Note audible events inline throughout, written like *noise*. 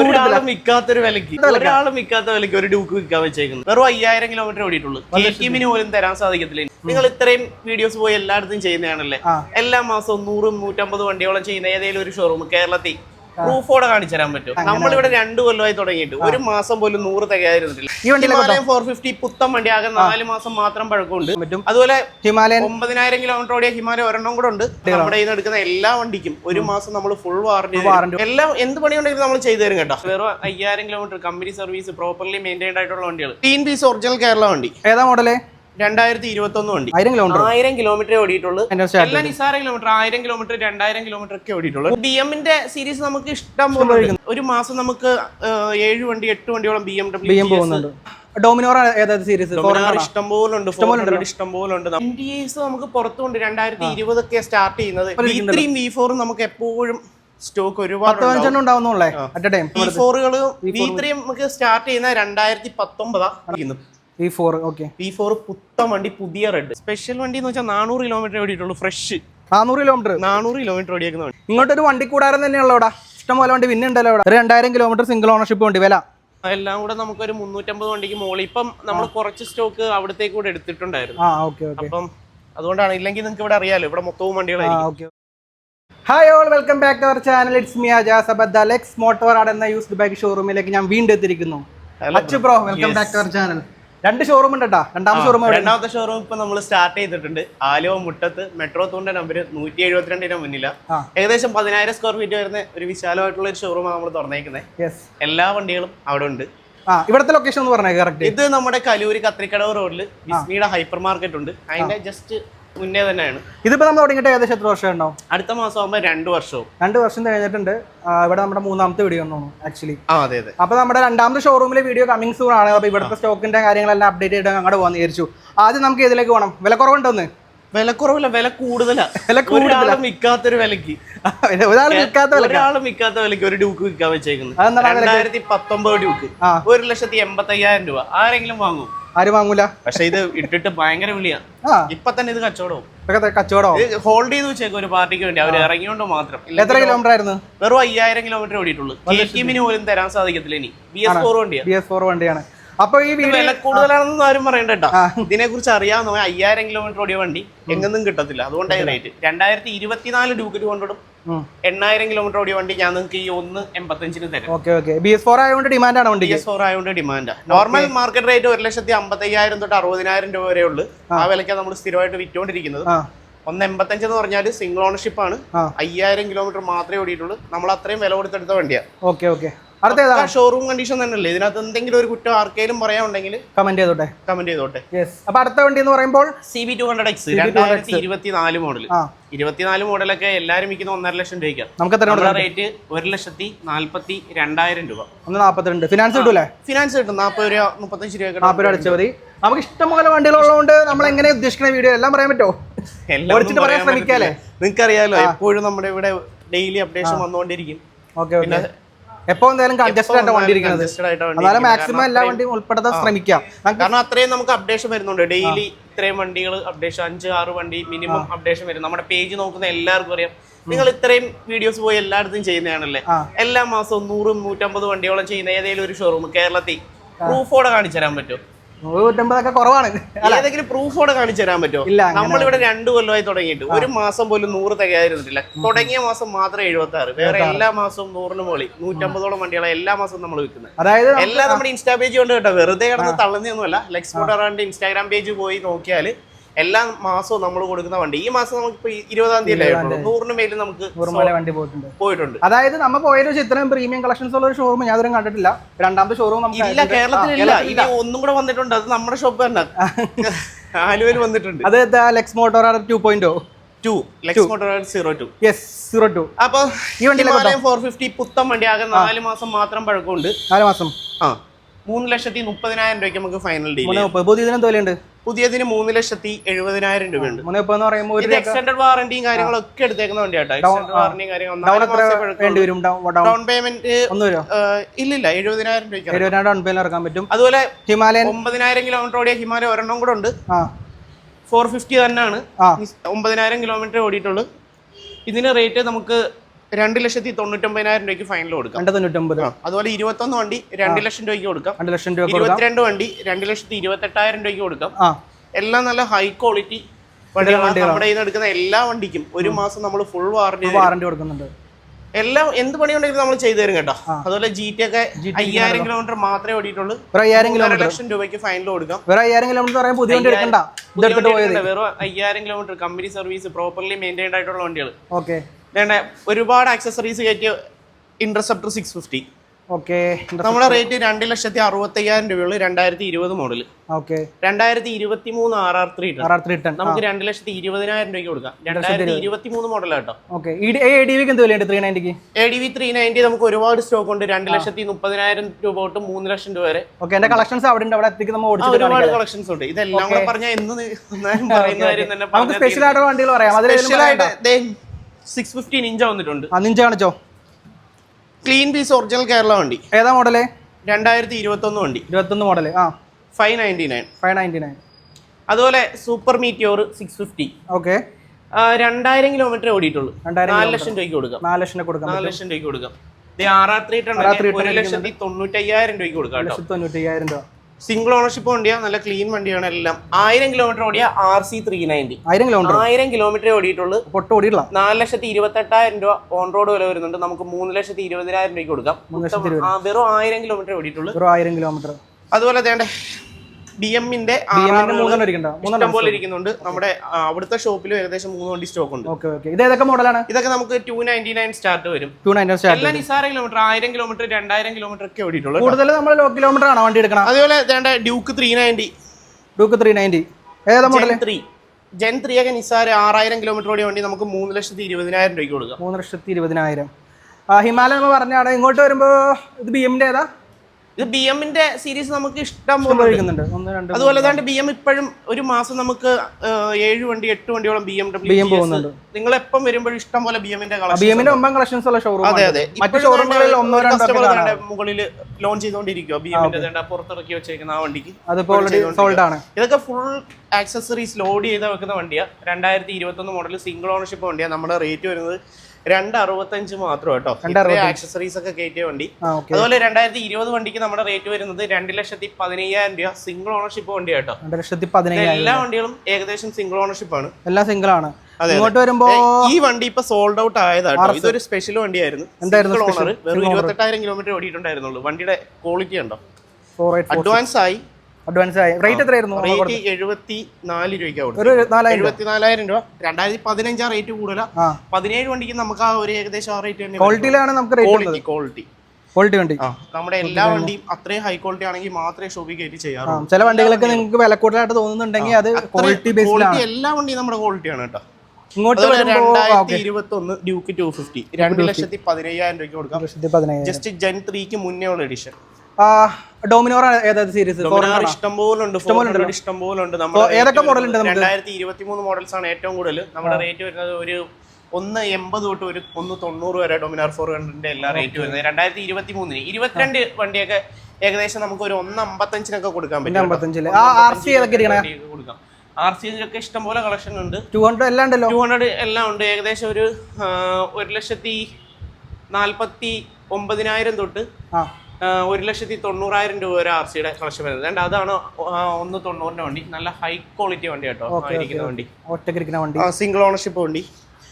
ഒരാളും വിൽക്കാത്തൊരു വിലക്ക് ഒരാളും വിൽക്കാത്ത വിലക്ക് ഒരു ഡ്യൂക്ക് വിൽക്കാൻ വെച്ചേക്കുന്നത്. വെറും അയ്യായിരം കിലോമീറ്റർ ഓടിയിട്ടുള്ളൂ. ടീമിന് പോലും തരാൻ സാധിക്കത്തില്ല നിങ്ങൾ ഇത്രയും വീഡിയോസ് പോയി എല്ലായിടത്തും ചെയ്യുന്നതാണല്ലേ? എല്ലാ മാസവും നൂറും നൂറ്റമ്പത് വണ്ടിയോളം ചെയ്യുന്ന ഏതെങ്കിലും ഒരു ഷോറൂം കേരളത്തിൽ പ്രൂഫോടെ കാണിച്ചു തരാൻ പറ്റും നമ്മളിവിടെ രണ്ടു കൊല്ലമായി തുടങ്ങിയിട്ട്. ഒരു മാസം പോലും നൂറ് തികയായിരുന്നില്ല ഈ ഹിമാലയൻ ഫോർ ഫിഫ്റ്റി പുത്തൻ വണ്ടി. ആകെ നാല് മാസം മാത്രം പഴക്കമുണ്ട്. അതുപോലെ ഹിമാലയൻ ഒമ്പതിനായിരം കിലോമീറ്റർ ഓടിയ ഹിമാലയ ഒരെണ്ണം കൂടെ ഉണ്ട്. നമ്മുടെ ഇന്ന് എടുക്കുന്ന എല്ലാ വണ്ടിക്കും ഒരു മാസം നമ്മൾ ഫുൾ വാറണ്ടി വാറണ്ടി എല്ലാം എന്ത് പണി ഉണ്ടെങ്കിലും നമ്മൾ ചെയ്തു തരും കേട്ടോ. വെറും അയ്യായിരം kilometre company service properly maintained ആയിട്ടുള്ള വണ്ടികൾ ടീൻ പീസ് ഒറിജിനൽ കേരള വണ്ടി. ഏതാ മോഡൽ രണ്ടായിരത്തി ഇരുപത്തി ഒന്ന് വണ്ടി. ആയിരം കിലോമീറ്റർ ആയിരം കിലോമീറ്റർ ഓടിയിട്ടുള്ളൂ. എല്ലാ നിസാര കിലോമീറ്റർ ആയിരം കിലോമീറ്റർ രണ്ടായിരം കിലോമീറ്റർ ഒക്കെ ഓടിയിട്ടുള്ളൂ. ബി എമ്മിന്റെ സീരീസ് നമുക്ക് ഇഷ്ടം പോലെ ഒരു മാസം നമുക്ക് ഏഴ് വണ്ടി എട്ട് വണ്ടിയോളം ബി എം ഡബ്ല്യു പോകുന്നുണ്ട്. ഡോമിനോർ ഏതായത് സീരീസ് ഇഷ്ടം പോലെ ഉണ്ട്. ഇഷ്ടം പോലെ ഉണ്ട്. ഇന്ത്യസ് നമുക്ക് പുറത്തുണ്ട്. രണ്ടായിരത്തി ഇരുപതൊക്കെ സ്റ്റാർട്ട് ചെയ്യുന്നത്. വി ത്രീയും വി ഫോറും നമുക്ക് എപ്പോഴും സ്റ്റോക്ക് ഒരുപാട് പത്ത് പതിനഞ്ചെണ്ണം ഉണ്ടാവുന്നുള്ളേ അറ്റ് ടൈം വി ഫോറുകൾ വി ത്രീ നമുക്ക് സ്റ്റാർട്ട് ചെയ്യുന്ന രണ്ടായിരത്തി പത്തൊമ്പതാ ഈ ഫോർ ഓക്കെ വി ഫോർ പുത്തൻ വണ്ടി പുതിയ റെഡ് സ്പെഷ്യൽ വണ്ടി എന്ന് വെച്ചാൽ നാനൂറ് കിലോമീറ്റർ ഓടിയിട്ടുള്ളൂ ഫ്രഷ് നാനൂറ് കിലോമീറ്റർ നാനൂറ് കിലോമീറ്റർ ഓടിയേക്കുന്ന വണ്ടി. ഇങ്ങോട്ടൊരു വണ്ടി കൂടാരം തന്നെയുള്ള ഇവിടെ ഇഷ്ടം പോലെ വണ്ടി പിന്നെ ഉണ്ടല്ലോ രണ്ടായിരം കിലോമീറ്റർ സിംഗിൾ ഓണർഷിപ്പ് ഉണ്ട് വില. എല്ലാം കൂടെ നമുക്കൊരു മുന്നൂറ്റമ്പത് വണ്ടിക്ക് മുകളിൽ. ഇപ്പം നമ്മൾ കുറച്ച് സ്റ്റോക്ക് അവിടത്തേക്ക് കൂടെ എടുത്തിട്ടുണ്ടായിരുന്നു. അപ്പം അതുകൊണ്ടാണ് ഇല്ലെങ്കിൽ നിങ്ങൾക്ക് ഇവിടെ അറിയാലോ ഇവിടെ മൊത്തവും വണ്ടികളായിരിക്കും. Hi all welcome back to our channel it's me Ajas അബദ്ദ Alex motor ആട് എന്ന യൂസ്ഡ് ബൈക്ക് ഷോറൂമിലേക്ക് ഞാൻ വീണ്ടും എത്തിയിരിക്കുന്നു. Achu bro welcome back to our channel രണ്ട് ഷോറൂം ഉണ്ട് രണ്ടാമത്തെ ഷോറൂം രണ്ടാമത്തെ ഷോറൂം ഇപ്പൊ നമ്മൾ സ്റ്റാർട്ട് ചെയ്തിട്ടുണ്ട്. ആലുവ മുട്ടത്ത് മെട്രോ തൂണിന്റെ നമ്പർ നൂറ്റി എഴുപത്തിരണ്ടിന്റെ മുന്നില. ഏകദേശം പതിനായിരം സ്ക്വയർ ഫീറ്റ് വരുന്ന ഒരു വിശാലമായിട്ടുള്ള ഒരു ഷോറൂമാണ് നമ്മൾ തുറന്നേക്കുന്നത് എല്ലാ വണ്ടികളും അവിടെ ഉണ്ട്. ഇവിടുത്തെ ലൊക്കേഷൻ എന്ന് പറഞ്ഞേ കറക്റ്റ് ഇത് നമ്മുടെ കലൂര് കത്രിക്കടവ് റോഡിൽ ഹൈപ്പർ മാർക്കറ്റ് ഉണ്ട്. അതിന്റെ ജസ്റ്റ് മുന്നേ തന്നെയാണ്. ഇതിപ്പോ നമ്മൾ തുടങ്ങിയിട്ട് ഏകദേശം എത്ര വർഷം ഉണ്ടോ അടുത്ത മാസം ആകുമ്പോൾ രണ്ട് വർഷവും. രണ്ട് വർഷം കഴിഞ്ഞിട്ടുണ്ട്. ഇവിടെ നമ്മുടെ മൂന്നാമത്തെ വീഡിയോ തോന്നുന്നു ആക്ച്വലി ആ അതെ അതെ. അപ്പൊ നമ്മുടെ രണ്ടാമത്തെ ഷോറൂമിലെ വീഡിയോ കമ്മിങ് സൂൺ ആണ്. അപ്പൊ ഇവിടുത്തെ സ്റ്റോക്കിന്റെ കാര്യങ്ങളെല്ലാം അപ്ഡേറ്റ് ചെയ്ത് അങ്ങോട്ട് പോകാൻ വിചാരിച്ചു. ആദ്യം നമുക്ക് ഇതിലേക്ക് പോകണം വില കുറവുണ്ടോന്ന് ഒന്ന് വില കൂടുതലാ. വില കൂടുതലാണ് വിൽക്കാത്തൊരു വിലക്ക് ഒരാൾ വിൽക്കാത്ത വില ഒരാളും വിൽക്കാത്ത വിലക്ക് ഒരു ഡ്യൂക്ക് വിൽക്കാൻ വെച്ചേക്കുന്നത്. വില? രണ്ടായിരത്തി പത്തൊമ്പത് ഡ്യൂക്ക്. ഒരു ലക്ഷത്തി എൺപത്തി അയ്യായിരം രൂപ. ആരെങ്കിലും വാങ്ങും. ആരും വാങ്ങൂല? പക്ഷെ ഇത് ഇട്ടിട്ട് ഭയങ്കര വിളിയാ. ഇപ്പൊ തന്നെ ഇത് കച്ചവടവും കച്ചവടവും കച്ചവടം ഹോൾഡ് ചെയ്ത് വെച്ചേക്കും ഒരു പാർട്ടിക്ക് വേണ്ടി. അവർ ഇറങ്ങിയോണ്ട് മാത്രം. എത്ര കിലോമീറ്റർ ആയിരുന്നു? വെറും അയ്യായിരം കിലോമീറ്റർ ഓടിയിട്ടുള്ളൂ. കെ ടീമിന് പോലും തരാൻ സാധിക്കത്തില്ല ഇനി. ബി എസ് ഫോർ വണ്ടിയാണ് ബി എസ് ഫോർ വണ്ടിയാണ്. അപ്പൊ ഈ വില കൂടുതലാണെന്ന് ആരും പറയണ്ടട്ട ഇതിനെ കുറിച്ച് അറിയാവുന്ന അയ്യായിരം കിലോമീറ്റർ ഓടിയ വണ്ടി എങ്ങൊന്നും കിട്ടത്തില്ല. അതുകൊണ്ടാണ് റേറ്റ് രണ്ടായിരത്തി ഇരുപത്തിനാല് ഡ്യൂക്കറ്റ് കൊണ്ടിടും എണ്ണായിരം കിലോമീറ്റർ ഓടിയ വണ്ടി ഞാൻ നിങ്ങൾക്ക് ഈ ഒന്ന് എൺപത്തഞ്ചിന് തരാം. Okay okay B S four ആയതുകൊണ്ട് ഡിമാൻഡ് ആണ് ബി എസ് ഫോർ ആയതുകൊണ്ട് ഡിമാൻഡാണ് നോർമൽ മാർക്കറ്റ് റേറ്റ് ഒരു ലക്ഷത്തി അമ്പത്തയ്യായിരം തൊട്ട് അറുപതിനായിരം രൂപ വരെ ഉള്ളു. ആ. വിലയ്ക്കാണ് നമ്മൾ സ്ഥിരമായിട്ട് വിറ്റുകൊണ്ടിരിക്കുന്നത് ഒന്ന് എൺപത്തഞ്ച് എന്ന് പറഞ്ഞാൽ സിംഗിൾ ഓണർഷിപ്പ് ആണ്. അയ്യായിരം കിലോമീറ്റർ മാത്രമേ ഓടിയിട്ടുള്ളൂ. നമ്മൾ അത്രയും വില കൊടുത്തെടുത്ത വണ്ടിയാണ് ഓക്കെ ഓക്കെ അടുത്ത ഷോറൂം കണ്ടീഷൻ തന്നെയല്ലേ? ഇതിനകത്ത് എന്തെങ്കിലും ഒരു കുറ്റം ആർക്കെങ്കിലും പറയാനുണ്ടെങ്കിൽ കമന്റ് ചെയ്തോട്ടെ. കമന്റ് ചെയ്തോട്ടെ. യെസ് അപ്പൊ അടുത്ത വണ്ടി എന്ന് പറയുമ്പോൾ C B two hundred X രണ്ടായിരത്തി ഇരുപത്തിനാല് മോഡൽ ഇരുപത്തിനാല് മോഡലൊക്കെ എല്ലാരും വിൽക്കുന്ന ഒന്നര ലക്ഷം രൂപയ്ക്കാണ് നമുക്ക് റേറ്റ് ഒരു ലക്ഷത്തി നാല്പത്തി രണ്ടായിരം രൂപ. ഒന്ന് നാപ്പത്തിരണ്ട് ഫിനാൻസ് കിട്ടൂലേ? ഫിനാൻസ് കിട്ടും. നാൽപ്പത് രൂപ മുപ്പത്തഞ്ച് രൂപ നാൽപ്പത് രൂപ അടിച്ചാൽ മതി. നമുക്ക് ഇഷ്ടംപോലെ വണ്ടികളുള്ളതുകൊണ്ട് നമ്മൾ എങ്ങനെ ഉദ്ദേശിക്കുന്ന വീഡിയോ എല്ലാം പറയാൻ പറ്റുമോ? എല്ലാം പറയാൻ ശ്രമിക്കാല്ലേ? നിങ്ങൾക്ക് അറിയാലോ എപ്പോഴും നമ്മുടെ ഇവിടെ ഡെയിലി അപ്ഡേഷൻ വന്നുകൊണ്ടിരിക്കും. Okay okay. എപ്പോ എന്തായാലും കൺജസ്റ്റഡ് ആയിട്ട് വണ്ടി ഇരിക്കുന്നത്. മാക്സിമം എല്ലാ വണ്ടിയും ഉൾപ്പെടുത്താൻ ശ്രമിക്കാം. കാരണം അത്രയും നമുക്ക് അപ്ഡേഷൻ വരുന്നുണ്ട്. ഡെയിലി ഇത്രയും വണ്ടികൾ അപ്ഡേഷൻ അഞ്ച് ആറ് വണ്ടി മിനിമം അപ്ഡേഷൻ വരും. നമ്മുടെ പേജ് നോക്കുന്ന എല്ലാവർക്കും അറിയാം. നിങ്ങൾ ഇത്രയും വീഡിയോസ് പോയി എല്ലായിടത്തും ചെയ്യുന്നതാണല്ലേ? എല്ലാ മാസവും നൂറും നൂറ്റമ്പത് വണ്ടിയോളം ചെയ്യുന്ന ഏതെങ്കിലും ഒരു ഷോറൂം കേരളത്തിൽ പ്രൂഫോടെ കാണിച്ചു തരാൻ പറ്റും നൂറ്റമ്പതൊക്കെ കുറവാണ്. ഏതെങ്കിലും പ്രൂഫോടെ കാണിച്ചു തരാൻ പറ്റുമോ? ഇല്ല, നമ്മളിവിടെ രണ്ടു കൊല്ലമായി തുടങ്ങിയിട്ട്. ഒരു മാസം പോലും നൂറ് തികയായിരുന്നില്ല തുടങ്ങിയ മാസം മാത്രമേ എഴുപത്തി ആറ് വേറെ എല്ലാ മാസവും നൂറിന് മുകളിൽ. നൂറ്റമ്പതോളം വണ്ടികളെ എല്ലാ മാസവും നമ്മൾ വിൽക്കുന്നത്. അതായത് എല്ലാം നമ്മുടെ ഇൻസ്റ്റാ പേജ് കൊണ്ട് കേട്ടോ. വെറുതെ കിടന്ന് തള്ളുന്നൊന്നുമല്ല ലെക്സ് മോട്ടറാണ്ട് ഇൻസ്റ്റാഗ്രാം പേജ് പോയി നോക്കിയാൽ എല്ലാ മാസവും നമ്മൾ കൊടുക്കുന്ന വണ്ടി. ഈ മാസം നമുക്ക് ഇരുപതാം തീയതി ആയിട്ടുള്ളൂ? നൂറിന് മേലിൽ നമുക്ക് വണ്ടി പോയിട്ടുണ്ട്. പോയിട്ടുണ്ട്. അതായത് നമ്മ പോയൊരു ചിത്രം ഇത്രയും പ്രീമിയം കളക്ഷൻസ് ഉള്ള ഒരു ഷോറൂം ഞാൻ ഇതുവരെ കണ്ടിട്ടില്ല. രണ്ടാമത്തെ ഷോറൂം ഇല്ല കേരളത്തിലില്ല. ഇത് ഒന്നും കൂടെ വന്നിട്ടുണ്ട്. അത് നമ്മുടെ ഷോപ്പ് തന്നെ. ആലുവയിൽ വന്നിട്ടുണ്ട്. അത് Lex motor two point two Lex motor zero two yes zero two അപ്പൊ ഈ ഹിമാലയൻ ഫോർ ഫിഫ്റ്റി പുത്തൻ വണ്ടി. ആകെ നാല് മാസം മാത്രം പഴക്കമുണ്ട്. നാല് മാസം. ആ. മൂന്ന് ലക്ഷത്തി മുപ്പതിനായിരം രൂപയ്ക്ക് നമുക്ക് ഫൈനൽ ഡീൽ മൂന്ന് മുപ്പത്. പുതിയതിനും മൂന്ന് ലക്ഷത്തി എഴുപതിനായിരം രൂപയുണ്ട്. ഒരു ഇത് എക്സ്റ്റൻഡഡ് വാറണ്ടിയും കാര്യങ്ങളൊക്കെ എടുത്തേക്കുന്ന വണ്ടിയാട്ടോ. എക്സ്റ്റൻഡ് കാര്യങ്ങളും ഡൗൺ പേയ്മെന്റ് ഇല്ലില്ല എഴുപതിനായിരം രൂപ ഡൗൺ പേയ്മെന്റ് ഇറക്കാൻ പറ്റും. അതുപോലെ ഹിമാലയൻ ഒമ്പതിനായിരം കിലോമീറ്റർ ഓടിയ ഹിമാലയ ഒരെണ്ണം കൂടെ ഉണ്ട്. ഫോർ ഫിഫ്റ്റി തന്നെയാണ്. ഒമ്പതിനായിരം കിലോമീറ്റർ ഓടിയിട്ടുള്ളൂ. ഇതിന് റേറ്റ് നമുക്ക് രണ്ട് ലക്ഷത്തി തൊണ്ണൂറ്റൊമ്പതിനായിരം രൂപയ്ക്ക് ഫൈനൽ കൊടുക്കാം. രണ്ട് തൊണ്ണൂറ്റൊമ്പത് അതുപോലെ ഇരുപത്തൊന്ന് വണ്ടി രണ്ട് ലക്ഷം രൂപയ്ക്ക് കൊടുക്കാം. രണ്ട് ലക്ഷം രൂപ ഇരുപത്തിരണ്ട് വണ്ടി രണ്ട് ലക്ഷത്തി ഇരുപത്തെട്ടായിരം രൂപയ്ക്ക് കൊടുക്കാം. എല്ലാം നല്ല ഹൈ ക്വാളിറ്റി വണ്ടികളാണ്. നമ്മുടെ കയ്യിൽ നിന്ന് എടുക്കുന്ന എല്ലാ വണ്ടിക്കും ഒരു മാസം നമ്മൾ ഫുൾ വാറണ്ടി വാറണ്ടി കൊടുക്കുന്നുണ്ട്. എല്ലാം എന്ത് പണി ഉണ്ടെങ്കിലും നമ്മൾ ചെയ്തു തരും കേട്ടോ. അതുപോലെ ജി ടി ഒക്കെ അയ്യായിരം കിലോമീറ്റർ മാത്രമേ ഓടിയിട്ടുള്ളൂ. അയ്യായിരം കിലോമീറ്റർ ലക്ഷം രൂപയ്ക്ക് ഫൈനൽ കൊടുക്കാം. വേറെ അയ്യായിരം കിലോമീറ്റർ പറയാൻ പുതിയ വണ്ടി എടുക്കണ്ട, വെറും അയ്യായിരം kilometre company service properly maintained ആയിട്ടുള്ള വണ്ടികൾ ഓക്കെ വേണ്ട ഒരുപാട് ആക്സസറീസ് കയറ്റിയ ഇന്റർസെപ്റ്റർ സിക്സ് ഫിഫ്റ്റി ഓക്കെ നമ്മുടെ റേറ്റ് രണ്ട് ലക്ഷത്തി അറുപത്തി അയ്യായിരം രൂപയുള്ള രണ്ടായിരത്തി ഇരുപത് മോഡൽ ഓക്കെ രണ്ടായിരത്തി ഇരുപത്തി മൂന്ന് R R three R R three ten നമുക്ക് രണ്ട് ലക്ഷത്തി ഇരുപതിനായിരം രൂപയ്ക്ക് കൊടുക്കാം. രണ്ടായിരത്തി ഇരുപത്തി മൂന്ന് മോഡൽ കേട്ടോ. ഓക്കെ ഈ എ ഡി വിക്ക് എന്ത് വിലയുണ്ട്? Three നയന്റിക്ക് A D V three ninety നമുക്ക് ഒരുപാട് സ്റ്റോക്ക് ഉണ്ട്. രണ്ട് ലക്ഷത്തി മുപ്പതിനായിരം രൂപ തൊട്ട് മൂന്ന് ലക്ഷം രൂപ വരെ. ഓക്കെ എന്റെ കളക്ഷൻസ് അവിടെ ഉണ്ട്. അവിടെ എത്തിക്ക് നമ്മൾ ഒരുപാട് കളക്ഷൻസ് ഉണ്ട്. ഇതെല്ലാം കൂടെ പറഞ്ഞാൽ എന്ന് പറയുന്ന കാര്യം തന്നെ സ്പെഷ്യൽ ആയിട്ട് വണ്ടികൾ പറയാം. അതിൽ സിക്സ് ഫിഫ്റ്റീൻ ഇഞ്ച് വന്നിട്ടുണ്ട്. ആ നിഞ്ച കാണിച്ചോ? ക്ലീൻ പീസ് ഒറിജിനൽ കേരള വണ്ടി. ഏതാ മോഡൽ രണ്ടായിരത്തി ഇരുപത്തൊന്ന് വണ്ടി. ഇരുപത്തൊന്ന് മോഡൽ ആ. Five ninety nine five ninety nine അതുപോലെ super meteor six fifty okay രണ്ടായിരം കിലോമീറ്റർ ഓടിയിട്ടുള്ളൂ. രണ്ടായിരം നാല് ലക്ഷം രൂപയ്ക്ക് കൊടുക്കാം. നാല് ലക്ഷം കൊടുക്കാം നാല് ലക്ഷം രൂപയ്ക്ക് കൊടുക്കാം. ആർ ത്രീ ഒരു ലക്ഷത്തി തൊണ്ണൂറ്റയ്യായിരം രൂപയ്ക്ക് കൊടുക്കാം തൊണ്ണൂറ്റയ്യായിരം ലക്ഷത്തി തൊണ്ണൂറ്റി അയ്യായിരം രൂപ. സിംഗിൾ ഓണർഷിപ്പ് വണ്ടിയാ നല്ല ക്ലീൻ വണ്ടിയാണ് എല്ലാം. ആയിരം കിലോമീറ്റർ ഓടിയ ആർ സി ത്രീ നയന്റി ആയിരം കിലോമീറ്റർ ആയിരം കിലോമീറ്റർ ഓടിയിട്ടുള്ളൂ. പൊട്ട് ഓടിയില്ല നാല് ലക്ഷത്തി ഇരുപത്തെട്ടായിരം രൂപ ഓൺ റോഡ് വില വരുന്നുണ്ട്. നമുക്ക് മൂന്ന് ലക്ഷത്തി ഇരുപതിനായിരം രൂപയ്ക്ക് കൊടുക്കാം. വെറും ആയിരം കിലോമീറ്റർ ഓടിയിട്ടുള്ളൂ. വെറും ആയിരം കിലോമീറ്റർ അതുപോലെ തേണ്ട ബി എമ്മിന്റെ ഇഷ്ടം പോലെ ഇരിക്കുന്നുണ്ട്. നമ്മുടെ അവിടുത്തെ ഷോപ്പിലും ഏകദേശം മൂന്ന് വണ്ടി സ്റ്റോക്ക് ഉണ്ട് ഇതൊക്കെ മോഡലാണ്? ഇതൊക്കെ നമുക്ക് ടു നയന്റി നയൻ സ്റ്റാർട്ട് വരും. ടു നയന്റി സ്റ്റാർട്ട് എല്ലാം നിസാര കിലോമീറ്റർ ആയിരം കിലോമീറ്റർ രണ്ടായിരം കിലോമീറ്റർ ഒക്കെ ഓടിയിട്ടുള്ളൂ കൂടുതൽ നമ്മൾ ലോ കിലോമീറ്റർ ആണ് വണ്ടി എടുക്കണം അതുപോലെ വേണ്ട duke three ninety duke three ninety ഏതാ മോഡൽ ത്രീ ജെൻ ത്രീ ഒക്കെ നിസാര ആറായിരം കിലോമീറ്റർ ഓടിയ വണ്ടി നമുക്ക് മൂന്ന് ലക്ഷത്തി ഇരുപതിനായിരം രൂപയ്ക്ക് കൊടുക്കാം. മൂന്ന് ലക്ഷത്തി ഇരുപതിനായിരം. ഹിമാലയം പറഞ്ഞാണ് ഇങ്ങോട്ട് വരുമ്പോൾ ഇത് ബി എമ്മിന്റെ ഏതാ ഇത് ബി എമ്മിന്റെ സീരീസ് നമുക്ക് ഇഷ്ടം പോലെ. ഒന്ന് അതുപോലെ തന്നെ ബി എം ഇപ്പോഴും ഒരു മാസം നമുക്ക് ഏഴ് വണ്ടി എട്ട് വണ്ടിയോളം ബി എം ഡബ്ല്യു പോകുന്നുണ്ട്. നിങ്ങൾ എപ്പം വരുമ്പോഴും ഇഷ്ടം പോലെ ബി എമ്മിന്റെ ബി എമ്മിന്റെ ഒമ്പം കളക്ഷൻസ് ഉള്ള ഷോറൂം അതെ അതെ. മറ്റു ഷോറൂമുകളിൽ ഒന്നോ രണ്ടോ മുകളിൽ ലോഞ്ച് ചെയ്തുകൊണ്ടിരിക്കുക ബി എമ്മിന്റെ പുറത്തിറക്കി വെച്ചേക്കുന്ന ആ വണ്ടിക്ക്. അതിപ്പോ സോൾഡ് ആണ്. ഇതൊക്കെ ഫുൾ ആക്സസറീസ് ലോഡ് ചെയ്ത് വെക്കുന്ന വണ്ടിയാണ് രണ്ടായിരത്തി ഇരുപത്തൊന്ന് മോഡൽ സിംഗിൾ ഓണർഷിപ്പ് വണ്ടിയാണ് നമ്മുടെ റേറ്റ് വരുന്നത് രണ്ട് അറുപത്തഞ്ച് മാത്രം കേട്ടോ. ആക്സസറീസ് ഒക്കെ കയറ്റിയ വണ്ടി. അതുപോലെ രണ്ടായിരത്തി ഇരുപത് വണ്ടിക്ക് നമ്മുടെ റേറ്റ് വരുന്നത് രണ്ട് ലക്ഷത്തി പതിനയ്യായിരം രൂപ. സിംഗിൾ ഓണർഷിപ്പ് വണ്ടി കേട്ടോ. രണ്ട് ലക്ഷത്തി പതിനയ്യായിരം എല്ലാ വണ്ടികളും ഏകദേശം സിംഗിൾ ഓണർഷിപ്പ് ആണ്. എല്ലാം സിംഗിൾ ആണ്. ഇങ്ങോട്ട് വരുമ്പോ ഈ വണ്ടി ഇപ്പൊ സോൾഡ് ഔട്ട് ആയതാണ് ഇതൊരു സ്പെഷ്യൽ വണ്ടിയായിരുന്നു. എന്തായിരുന്നു ഓണർ വെറും ഇരുപത്തെട്ടായിരം കിലോമീറ്റർ ഓടിയിട്ടുണ്ടായിരുന്നുള്ളൂ. വണ്ടിയുടെ ക്വാളിറ്റി ഉണ്ടോ അഡ്വാൻസ് ആയി. അഡ്വാൻസ് ആയി റേറ്റ് എത്രയായിരുന്നു? റേറ്റ് എഴുപത്തി നാല് രൂപയ്ക്ക് ഒരു എഴുപത്തിനാലായിരം രൂപ. രണ്ടായിരത്തി പതിനഞ്ചാ റേറ്റ് കൂടുതലാ. പതിനേഴ് വണ്ടിക്ക് നമുക്ക് ആ ഒരു ഏകദേശം ആ റേറ്റ് തന്നെ ക്വാളിറ്റിയിലാണ് നമുക്ക് ക്വാളിറ്റി ക്വാളിറ്റി ക്വാളിറ്റി വണ്ടി. നമ്മുടെ എല്ലാ വണ്ടിയും അത്രയും ഹൈ ക്വാളിറ്റി ആണെങ്കിൽ മാത്രമേ ഷോപ്പിൽ കയറ്റി ചെയ്യാറുള്ളൂ. ചില വണ്ടികളൊക്കെ നിങ്ങൾക്ക് വില കൂടുതലായിട്ട് തോന്നുന്നുണ്ടെങ്കിൽ അത് ക്വാളിറ്റി ബേസ്ഡ് എല്ലാ വണ്ടിയും നമ്മുടെ ക്വാളിറ്റിയാണ് കേട്ടോ. ഇങ്ങോട്ട് രണ്ടായിരത്തി ഇരുപത്തി ഒന്ന് ഡ്യൂക്ക് ടു ഫിഫ്റ്റി രണ്ട് ലക്ഷത്തി പതിനയ്യായിരം രൂപയ്ക്ക് കൊടുക്കാം. ജസ്റ്റ് ജെൻ ത്രീക്ക് മുന്നേ ഉള്ള എഡിഷൻ ഡോമിനോർ ഏതായത് സീരീസ് ഏതൊക്കെ മോഡൽ ഉണ്ട്? രണ്ടായിരത്തി ഇരുപത്തി മൂന്ന് മോഡൽസ് ആണ് ഏറ്റവും കൂടുതൽ. നമ്മുടെ റേറ്റ് വരുന്നത് ഒരു ഒന്ന് എൺപത് തൊട്ട് ഒരു ഒന്ന് തൊണ്ണൂറ് വരെ ഡൊമിനാർ ഫോർ ഹൺഡ്രഡിന്റെ എല്ലാ റേറ്റ് വരുന്നത്. രണ്ടായിരത്തി ഇരുപത്തി മൂന്നിന് ഇരുപത്തിരണ്ട് വണ്ടിയൊക്കെ ഏകദേശം നമുക്ക് ഒരു ഒന്ന് അമ്പത്തഞ്ചിനൊക്കെ കൊടുക്കാൻ പറ്റും ആർ സി ഒക്കെ ഇരിക്കണേ? വണ്ടിയൊക്കെ കൊടുക്കാം. ആർ സി ഒക്കെ ഇഷ്ടംപോലെ കളക്ഷൻ ഉണ്ട്. ടു ഹൺഡ്രഡ് എല്ലാം ഉണ്ടല്ലോ? ടു ഹൺഡ്രഡ് എല്ലാം ഉണ്ട്. ഏകദേശം ഒരു ഒരു ലക്ഷത്തി നാൽപ്പത്തി ഒമ്പതിനായിരം തൊട്ട് ഒരു ലക്ഷത്തി തൊണ്ണൂറായിരം രൂപ വരെ ആർ സിയുടെ കളക്ഷൻ വരുന്നത്. രണ്ട് അതാണ്? ഒന്ന് തൊണ്ണൂറിന്റെ വണ്ടി. നല്ല ഹൈ ക്വാളിറ്റി വണ്ടി കേട്ടോ. വണ്ടി. ഒറ്റക്കിരിക്കുന്ന വണ്ടി. സിംഗിൾ ഓണർഷിപ്പ് വണ്ടി.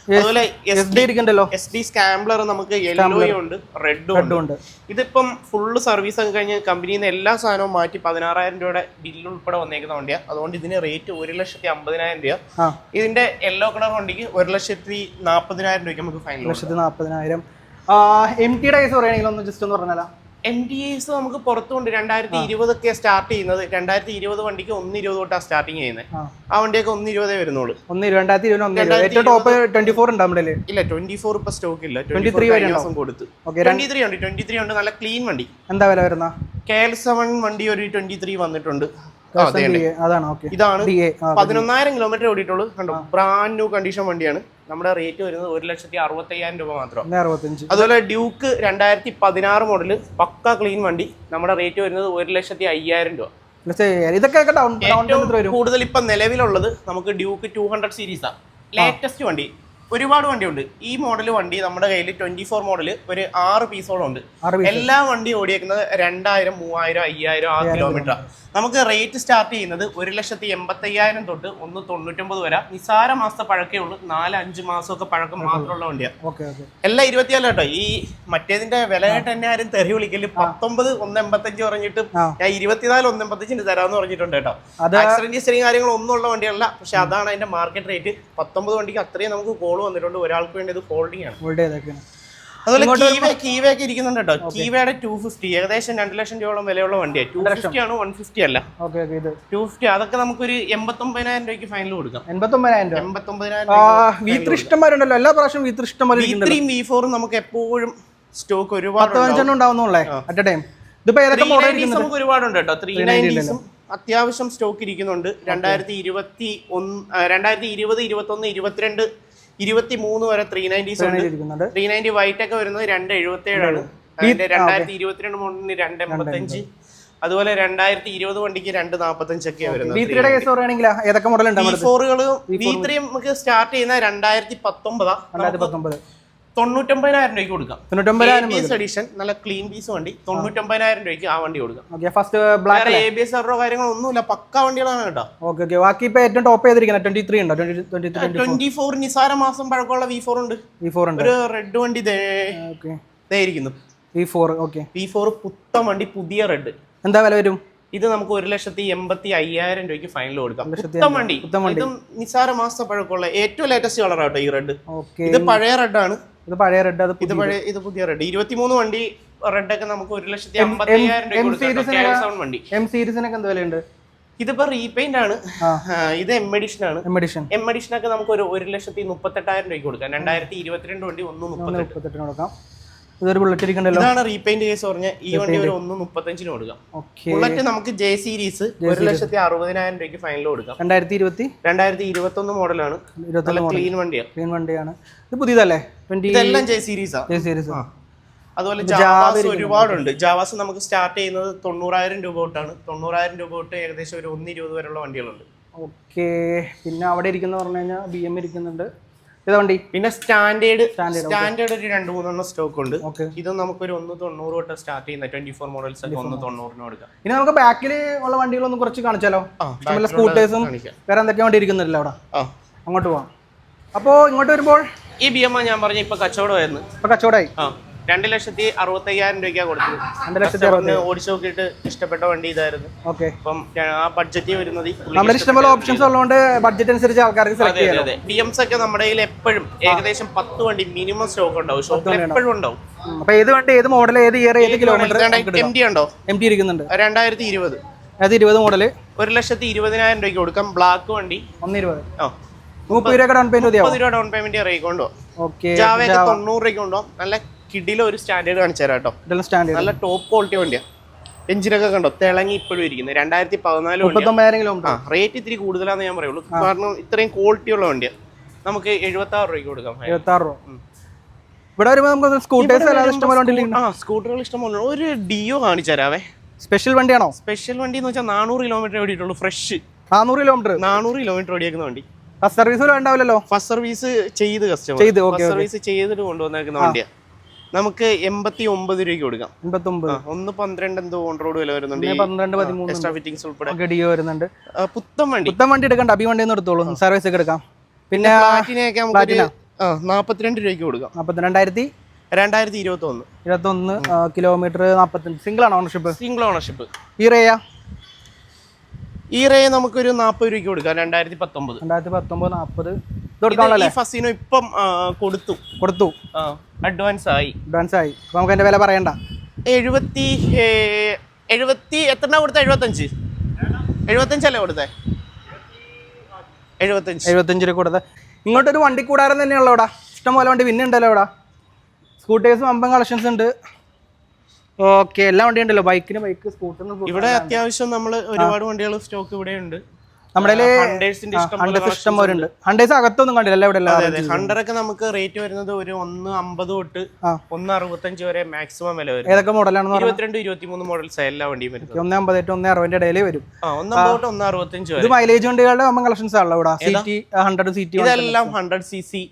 അതുപോലെ എസ് ഡി ഇരിക്കണ്ടല്ലോ? എസ് ഡി സ്കാംബ്ലർ നമുക്ക് യെല്ലോയും ഉണ്ട് റെഡും ഉണ്ട്. ഉണ്ട്. ഇതിപ്പം ഫുള്ള് സർവീസ് ഒക്കെ കഴിഞ്ഞ് കമ്പനിയിൽ നിന്ന് എല്ലാ സാധനവും മാറ്റി പതിനാറായിരം രൂപയുടെ ബില്ല് ഉൾപ്പെടെ വന്നേക്കുന്ന വണ്ടിയാണ് അതുകൊണ്ട് ഇതിന് റേറ്റ് ഒരു ലക്ഷത്തി അമ്പതിനായിരം രൂപ ഇതിന്റെ യെല്ലോ കളർ വണ്ടിക്ക് ഒരു ലക്ഷത്തി നാൽപ്പതിനായിരം രൂപയ്ക്ക് നമുക്ക് ഫൈനൽ ലക്ഷത്തി നാൽപ്പതിനായിരം എം ടിയുടെ കേസ് പറയുകയാണെങ്കിൽ ഒന്ന് ജസ്റ്റ് ഒന്ന് പറഞ്ഞാലോ എം ഡി എസ് നമുക്ക് പുറത്തുകൊണ്ട് രണ്ടായിരത്തി ഇരുപതൊക്കെ സ്റ്റാർട്ട് ചെയ്യുന്നത്. രണ്ടായിരത്തി ഇരുപത് വണ്ടിക്ക് ഒന്ന് ഇരുപത് തൊട്ടാണ് സ്റ്റാർട്ടിങ് ചെയ്യുന്നത് ആ. വണ്ടിയൊക്കെ ഒന്ന് ഇരുപതേ വരുന്നുള്ളൂ. ഒന്ന് രണ്ടായിരത്തി ഇരുപത് ഒന്ന് ഇരുപത്. ഏറ്റവും ടോപ്പ് ട്വന്റി ഫോർ ഉണ്ട് നമ്മുടെ ഇല്ല ട്വന്റി ഫോർ ഇപ്പൊ സ്റ്റോക്ക് ഇല്ല. 23 ട്വന്റി വരെ ദിവസം കൊടുത്തു. ഓക്കെ ട്വന്റി ത്രീ ഉണ്ട്. ട്വന്റി ത്രീ ഉണ്ട്. നല്ല ക്ലീൻ വണ്ടി. എന്താ വില വരുന്ന കെ എൽ സെവൻ വണ്ടി ഒരു ട്വന്റി ത്രീ വന്നിട്ടുണ്ട്. ഇതാണ് പതിനൊന്നായിരം കിലോമീറ്റർ ഓടിയിട്ടുള്ളൂ. കണ്ടോ ബ്രാൻഡ് ന്യൂ കണ്ടീഷൻ വണ്ടിയാണ്. നമ്മുടെ റേറ്റ് വരുന്നത് ഒരു ലക്ഷത്തി അറുപത്തയ്യായിരം രൂപ മാത്രം അതുപോലെ ഡ്യൂക്ക് രണ്ടായിരത്തി പതിനാറ് മോഡൽ പക്ക ക്ലീൻ വണ്ടി. നമ്മുടെ റേറ്റ് വരുന്നത് ഒരു ലക്ഷത്തി അയ്യായിരം രൂപ. ഇതൊക്കെ കൂടുതൽ ഇപ്പൊ നിലവിലുള്ളത് നമുക്ക് ഡ്യൂക്ക് ടു ഹൺഡ്രഡ് സീരീസാ ലേറ്റസ്റ്റ് വണ്ടി. ഒരുപാട് വണ്ടിയുണ്ട്. ഈ മോഡൽ വണ്ടി നമ്മുടെ കയ്യിൽ ട്വന്റി ഫോർ മോഡൽ ഒരു ആറ് പീസോളം ഉണ്ട്. എല്ലാ വണ്ടി ഓടിയേക്കുന്നത് രണ്ടായിരം മൂവായിരം അയ്യായിരം ആ കിലോമീറ്റർ നമുക്ക് റേറ്റ് സ്റ്റാർട്ട് ചെയ്യുന്നത് ഒരു ലക്ഷത്തി എൺപത്തി അയ്യായിരം തൊട്ട് ഒന്ന് തൊണ്ണൂറ്റൊമ്പത് വരെ. നിസാര മാസത്തെ പഴക്കേ ഉള്ളൂ. നാല് അഞ്ച് മാസമൊക്കെ പഴക്കം മാത്രമുള്ള വണ്ടിയാണ് എല്ലാം ഇരുപത്തിനാല് കേട്ടോ. ഈ മറ്റേതിന്റെ വില കേട്ട് തന്നെ ആരും തെറി വിളിക്കൽ. പത്തൊമ്പത് ഒന്ന് എൺപത്തഞ്ച് പറഞ്ഞിട്ട് ആ. ഞാൻ ഇരുപത്തിനാല് ഒന്ന് എൺപത്തഞ്ചിന് തരാമെന്ന് പറഞ്ഞിട്ടുണ്ട് കേട്ടോ. ആക്സിഡന്റ് ഹിസ്റ്ററിയും കാര്യങ്ങളും ഒന്നും ഉള്ള വണ്ടിയല്ല. പക്ഷെ അതാണ് അതിന്റെ മാർക്കറ്റ് റേറ്റ് പത്തൊമ്പത് വണ്ടിക്ക് അത്രയും നമുക്ക് കോൾ വന്നിട്ടുണ്ട്. ഒരാൾക്ക് വേണ്ടി ഇത് ഫോൾഡിംഗ് ആണ്. അതുപോലെ കീവേ കീവേ ഒക്കെ ഇരിക്കുന്നുണ്ട്? കേട്ടോ കീവയുടെ ടു ഫിഫ്റ്റി ഏകദേശം രണ്ട് ലക്ഷം രൂപയോളം വിലയുള്ള വണ്ടിയാണ് ടു ഫിഫ്റ്റി ആണ് വൺ ഫിഫ്റ്റി അല്ല. ടു ഫിഫ്റ്റി അതൊക്കെ നമുക്കൊരു എൺപത്തൊമ്പതിനായിരം രൂപയ്ക്ക് ഫൈനൽ കൊടുക്കാം. എൺപത്തൊമ്പതിനായിരം എൺപത്തൊമ്പതിനായിരം എല്ലാ പ്രാവശ്യം വി ത്രീയും വി ഫോറും നമുക്ക് എപ്പോഴും സ്റ്റോക്ക് ഒരുപാട് പത്ത് പതിനഞ്ചെണ്ണം ഉണ്ടാവുന്നുള്ളേ അറ്റ് എ ടൈം ഇതിപ്പോ ഏതൊക്കെ മോഡൽ നയന്റീസ് നമുക്ക് ഒരുപാടുണ്ട് കേട്ടോ. ത്രീ നയന്റീസും അത്യാവശ്യം സ്റ്റോക്ക് ഇരിക്കുന്നുണ്ട്. രണ്ടായിരത്തി ഇരുപത്തി ഒന്ന് രണ്ടായിരത്തി ഇരുപത് ഇരുപത്തൊന്ന് ഇരുപത്തിരണ്ട് ഇരുപത്തി മൂന്ന് വരെ ത്രീ നയന്റീസ് ഉണ്ട്. ത്രീ നയന്റി വൈറ്റ് ഒക്കെ വരുന്നത് രണ്ട് എഴുപത്തി ഏഴാണ് അതിന്റെ രണ്ടായിരത്തി ഇരുപത്തിരണ്ട് മോഡലിന് രണ്ട് എൺപത്തഞ്ച് അതുപോലെ രണ്ടായിരത്തി ഇരുപത് വണ്ടിക്ക് രണ്ട് നാപ്പത്തഞ്ചൊക്കെയാണ് വരുന്നത്. ഏതൊക്കെ മോഡൽ ഫോറുകൾ വി ത്രീ നമുക്ക് സ്റ്റാർട്ട് ചെയ്യുന്ന രണ്ടായിരത്തി പത്തൊമ്പത് തൊണ്ണൂറ്റൊമ്പതിനായിരം രൂപയ്ക്ക് കൊടുക്കാം. തൊണ്ണൂറ്റൊമ്പതിനായിരം പീസ് എഡിഷൻ നല്ല ക്ലീൻ പീസ് വണ്ടി. തൊണ്ണൂറ്റൊമ്പതിനായിരം രൂപയ്ക്ക് ആ വണ്ടി കൊടുക്കാം. Okay first black A B S error കാര്യങ്ങളൊന്നുമില്ല. പക്ക വണ്ടികളാണ് കേട്ടോ. ഓക്കെ ഓക്കെ ബാക്കി ഇപ്പൊ ഏറ്റവും ടോപ്പ് ചെയ്തിരിക്കുന്നത് ട്വന്റി ത്രീ ഉണ്ടോ ട്വന്റി ഫോർ നിസാര മാസം പഴക്കമുള്ള വി ഫോർ ഉണ്ട്. വി ഫോർ ഉണ്ട്. ഒരു റെഡ് വണ്ടി ഇതായിരിക്കുന്നു V four okay V four പുത്തൻ വണ്ടി പുതിയ റെഡ് എന്താ വില വരും? ഇത് നമുക്ക് ഒരു ലക്ഷത്തി എൺപത്തി അയ്യായിരം രൂപയ്ക്ക് ഫൈനൽ കൊടുക്കാം. വണ്ടി. ഇതും നിസാര മാസ പഴക്കമുള്ള ഏറ്റവും ലേറ്റസ്റ്റ് കളർ കേട്ടോ ഈ റെഡ് ഇത് പഴയ റെഡാണ് ഇത് പഴയ റെഡ് അത് ഇത് പഴയ ഇത് പുതിയ റെഡ് ഇരുപത്തിമൂന്ന് വണ്ടി റെഡ് ഒക്കെ നമുക്ക് ഒരു ലക്ഷത്തി അമ്പത്തി എം രൂപ കൊടുക്കാം. വണ്ടി. എം സീരീസിനൊക്കെ എന്ത് വിലയുണ്ട്? ഇതിപ്പോ റീപെയിന്റ് ആണ്. ഇത് എം എഡിഷൻ ആണ്. എം എഡിഷൻ എം എഡിഷൻ ഒക്കെ നമുക്ക് ഒരു ഒരു ലക്ഷത്തി മുപ്പത്തെട്ടായിരം രൂപയ്ക്ക് കൊടുക്കാം. രണ്ടായിരത്തി ഇരുപത്തിരണ്ട് വണ്ടി ഒന്ന് മുപ്പത്തെട്ട്. മുപ്പത്തെട്ടിന് കൊടുക്കാം. ഇതൊരു ബുള്ളറ്റ് ഇരിക്കണ്ടല്ലോ? ഇതാണ് റീപെയിന്റ് കേസ് പറഞ്ഞ ഈ വണ്ടി ഒരു ഒന്ന് മുപ്പത്തഞ്ചിന് കൊടുക്കാം. ബുള്ളറ്റ് നമുക്ക് ജെ സീരീസ് ഒരു ലക്ഷത്തി അറുപതിനായിരം രൂപയ്ക്ക് ഫൈനൽ കൊടുക്കാം. രണ്ടായിരത്തി ഇരുപത്തി? രണ്ടായിരത്തി ഇരുപത്തി ഒന്ന് മോഡലാണ് ക്ലീൻ വണ്ടിയാണ് ക്ലീൻ വണ്ടിയാണ്. ഇത് പുതിയതല്ലേ? ഇതെല്ലാം ജെ സീരീസാ സീരീസ് അതുപോലെ ജാവാസ് ഒരുപാടുണ്ട്. ജാവാസ് നമുക്ക് സ്റ്റാർട്ട് ചെയ്യുന്നത് തൊണ്ണൂറായിരം രൂപ തൊട്ടാണ്. തൊണ്ണൂറായിരം രൂപ തൊട്ട് ഏകദേശം ഒരു ഒന്ന് ഇരുപത് വരെയുള്ള വണ്ടികളുണ്ട്. ഓക്കെ പിന്നെ അവിടെ ഇരിക്കുന്ന പറഞ്ഞു കഴിഞ്ഞാൽ ബി എം ഇരിക്കുന്നുണ്ട്. ഇത് വണ്ടി? പിന്നെ സ്റ്റാൻഡേർഡ് സ്റ്റാൻഡേർഡ് ഒരു രണ്ട് മൂന്നെണ്ണം സ്റ്റോക്ക് ഉണ്ട്. ഇത് നമുക്കൊരു ഒന്ന് തൊണ്ണൂറ് തൊട്ട് സ്റ്റാർട്ട് ചെയ്യുന്ന ട്വന്റി ഫോർ മോഡൽസ് ഒക്കെ ഒന്ന് തൊണ്ണൂറിന് കൊടുക്കാം. ഇനി നമുക്ക് ബാക്കിൽ ഉള്ള വണ്ടികളൊന്നും കുറച്ച് കാണിച്ചാലോ? സ്കൂട്ടേഴ്സും. വേറെ എന്തൊക്കെ വണ്ടി ഇരിക്കുന്നില്ല അവിടെ. അങ്ങോട്ട് പോവാം. അപ്പോൾ ഇങ്ങോട്ട് വരുമ്പോൾ ഈ ബി എം ഞാൻ പറഞ്ഞ ഇപ്പൊ കച്ചവടമായിരുന്നു. ഇപ്പൊ കച്ചവടമായി? ആ രണ്ട് ലക്ഷത്തി അറുപത്തയ്യായിരം രൂപയ്ക്കാണ് കൊടുത്തത്. രണ്ട് ലക്ഷത്തി ഓടിച്ചു നോക്കിയിട്ട് ഇഷ്ടപ്പെട്ട വണ്ടി ഇതായിരുന്നു. ഓക്കെ. അപ്പം ആ ബഡ്ജറ്റ് വരുന്നത് നമ്മുടെ ഇഷ്ടംപോലെ ഓപ്ഷൻസ് ഉള്ളതുകൊണ്ട് ബഡ്ജറ്റ് അനുസരിച്ച് ആൾക്കാർക്ക് സെലക്ട് ചെയ്യാം അതെ ബി എംസ് ഒക്കെ നമ്മുടെ കയ്യിൽ എപ്പോഴും ഏകദേശം പത്ത് വണ്ടി മിനിമം സ്റ്റോക്ക് ഉണ്ടാവും. ഷോപ്പിൽ എപ്പോഴും ഉണ്ടാവും. അപ്പൊ ഏത് വണ്ടി ഏത് മോഡൽ ഏത് ഇയർ ഏത് കിലോമീറ്റർ എം ഡി ഉണ്ടോ? എം ടി ഇരിക്കുന്നുണ്ട്. രണ്ടായിരത്തി ഇരുപത്. അതായത് ഇരുപത് മോഡൽ ഒരു ലക്ഷത്തി ഇരുപതിനായിരം രൂപയ്ക്ക് കൊടുക്കാം. ബ്ലാക്ക് വണ്ടി. ഒന്ന് ഇരുപത് ആ. മുപ്പത് രൂപ ഡൗൺ പേയ്മെന്റ് മുപ്പത് രൂപ ഡൗൺ പേയ്മെന്റ് ഓക്കെ ജാവയൊക്കെ തൊണ്ണൂറ് രൂപയ്ക്ക് ഉണ്ടോ നല്ല കിഡിലെ ഒരു സ്റ്റാൻഡേർഡ് കാണിച്ചു തരാം കേട്ടോ. സ്റ്റാൻഡേർഡ് നല്ല ടോപ്പ് ക്വാളിറ്റി വണ്ടിയാണ് എഞ്ചിനൊക്കെ കണ്ടോ? തിളങ്ങി ഇപ്പോഴും ഇരിക്കുന്നത് രണ്ടായിരത്തി പതിനാല് ആ റേറ്റ് ഇത്തിരി കൂടുതലാന്ന് ഞാൻ പറയുള്ളൂ. കാരണം ഇത്രയും ക്വാളിറ്റി ഉള്ള വണ്ടിയാണ് നമുക്ക് എഴുപത്തി ആറ് രൂപയ്ക്ക് കൊടുക്കാം. എഴുപത്തി ആറ് രൂപ. ഇവിടെ വരുമ്പോൾ നമുക്ക് സ്കൂട്ടേഴ്സ് ആ സ്കൂട്ടറുകൾ ഇഷ്ടംപോലെ. ഒരു ഡിയോ കാണിച്ചു തരാവേ. സ്പെഷ്യൽ വണ്ടിയാണോ? സ്പെഷ്യൽ വണ്ടി എന്ന് വെച്ചാൽ നാനൂറ് കിലോമീറ്റർ ഓടിയിട്ടുള്ളൂ ഫ്രഷ് നാനൂറ് കിലോമീറ്റർ നാനൂറ് കിലോമീറ്റർ ഓടിയേക്കുന്ന വണ്ടി. ഫസ്റ്റ് സർവീസ് ഉണ്ടാവില്ലല്ലോ? ഫസ്റ്റ് സർവീസ് ചെയ്ത് കസ്റ്റമർ ചെയ്ത്, സർവീസ് ചെയ്തിട്ട് കൊണ്ടുവന്നേക്കുന്ന വണ്ടിയാ. നമുക്ക് എൺപത്തി ഒമ്പത് രൂപയ്ക്ക് കൊടുക്കാം. എൺപത്തൊമ്പത്. ഒന്ന് പന്ത്രണ്ട് എന്തോ ഓൺ റോഡ് വില വരുന്നുണ്ട്. പന്ത്രണ്ട് പതിമൂന്ന് എക്സ്ട്രാ ഫിറ്റിംഗ്സ് ഉൾപ്പെടെ. ഗഡിയോ ഡിയോ വരുന്നുണ്ട്. പുത്തൻ വണ്ടി. പുത്തൻ വണ്ടി എടുക്കണ്ട അഭി വണ്ടി ഒന്ന് എടുത്തോളൂ സർവീസ് ഒക്കെ എടുക്കാം. പിന്നെ പ്ലാറ്റിനയൊക്കെ നമുക്ക് നാൽപ്പത്തിരണ്ട് രൂപയ്ക്ക് കൊടുക്കാം. നാൽപ്പത്തി രണ്ടായിരത്തി രണ്ടായിരത്തി ഇരുപത്തി ഒന്ന് ഇരുപത്തൊന്ന് കിലോമീറ്റർ നാൽപ്പത്തഞ്ച് സിംഗിൾ ആണ് ഓണർഷിപ്പ് സിംഗിൾ ഓണർഷിപ്പ് ഈ റേയാ? ഈ റേ നമുക്കൊരു നാൽപ്പത് രൂപയ്ക്ക് കൊടുക്കാം രണ്ടായിരത്തി പത്തൊമ്പത് രണ്ടായിരത്തി പത്തൊമ്പത് നാൽപ്പത് ഫസീനോ ഇപ്പം കൊടുത്തു. കൊടുത്തു. അഡ്വാൻസ് ആയി. അഡ്വാൻസ് ആയി. അപ്പൊ നമുക്ക് അതിന്റെ വില പറയണ്ട. എഴുപത്തി എഴുപത്തി എത്ര കൊടുത്ത? എഴുപത്തഞ്ച്. എഴുപത്തഞ്ചല്ലേ കൊടുത്തേ? എഴുപത്തഞ്ച്. എഴുപത്തഞ്ച് രൂപ കൊടുത്തേ. ഇങ്ങോട്ടൊരു വണ്ടി കൂടാരം തന്നെയുള്ളവിടെ ഇഷ്ടംപോലെ വണ്ടി പിന്നെ ഉണ്ടല്ലോ ഇവിടെ. സ്കൂട്ടേഴ്സും അമ്പം കളക്ഷൻസ് ഉണ്ട്. ഓക്കെ എല്ലാ വണ്ടിയും ഉണ്ടല്ലോ ബൈക്കിന് ബൈക്ക് സ്കൂട്ടറിന് ഇവിടെ അത്യാവശ്യം നമ്മൾ ഒരുപാട് വണ്ടികൾ സ്റ്റോക്ക് ഇവിടെ ഉണ്ട്. നമ്മുടെ ഇഷ്ടം പോലെ ഉണ്ട്. അകത്തൊന്നും കണ്ടില്ല ഇവിടെ ഹണ്ടറൊക്കെ നമുക്ക് റേറ്റ് വരുന്നത് ഒരു ഒന്ന് അമ്പത് തൊട്ട്. ഒന്ന് അറുപത്തഞ്ച് വരെ മാക്സിമം വില വരും. ഏതൊക്കെ മോഡലാണ് ഇരുപത്തിരണ്ട് ഇരുപത്തി മൂന്ന് മോഡൽസ് എല്ലാ വണ്ടിയും വരും ഒന്ന് അമ്പത് ടു ഒന്ന് അറുപതിന്റെ ഇടയിൽ വരും. ഒന്ന് അമ്പത് തൊട്ട് ഒന്ന് അറുപത്തഞ്ച് ഇത് മൈലേജ് വണ്ടികളുടെ കളക്ഷൻസ് ആണല്ലോ ഇവിടെ. C T hundred C T ഇതെല്ലാം ഹൺഡ്രഡ് സി സി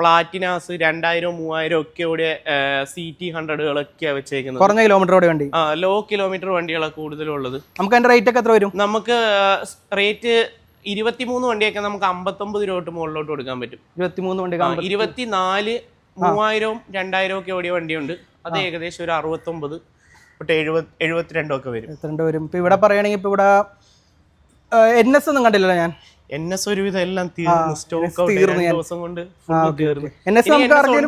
പ്ലാറ്റിനാസ് രണ്ടായിരം മൂവായിരം ഒക്കെ ഓടിയ സി ടി ഹൺഡ്രഡുകളൊക്കെയാണ് വെച്ചേക്കുന്നത്. കുറഞ്ഞ കിലോമീറ്റർ ഓടി വണ്ടി? ആ ലോ കിലോമീറ്റർ വണ്ടികളാണ് കൂടുതലുള്ളത്. നമുക്ക് അതിന്റെ റേറ്റ് ഒക്കെ എത്ര വരും? നമുക്ക് റേറ്റ് ഇരുപത്തിമൂന്ന് വണ്ടിയൊക്കെ നമുക്ക് അമ്പത്തൊമ്പത് രൂപ തൊട്ട് മുകളിലോട്ട് കൊടുക്കാൻ പറ്റും. ഇരുപത്തിമൂന്ന് വണ്ടി ഇരുപത്തിനാല് മൂവായിരവും രണ്ടായിരവും ഒക്കെ ഓടിയ വണ്ടിയുണ്ട്. അത് ഏകദേശം ഒരു അറുപത്തൊമ്പത് തൊട്ട് എഴുപത് എഴുപത്തിരണ്ടും ഒക്കെ വരും. എത്രണ്ട് വരും? ഇപ്പൊ ഇവിടെ പറയുകയാണെങ്കിൽ ഇപ്പൊ ഇവിടെ എൻ എസ് ഒന്നും കണ്ടില്ലല്ലോ ഞാൻ. എൻ എസ് ഒരുവിധം എല്ലാം തീർന്നു. സ്റ്റോക്ക് ദിവസം കൊണ്ട്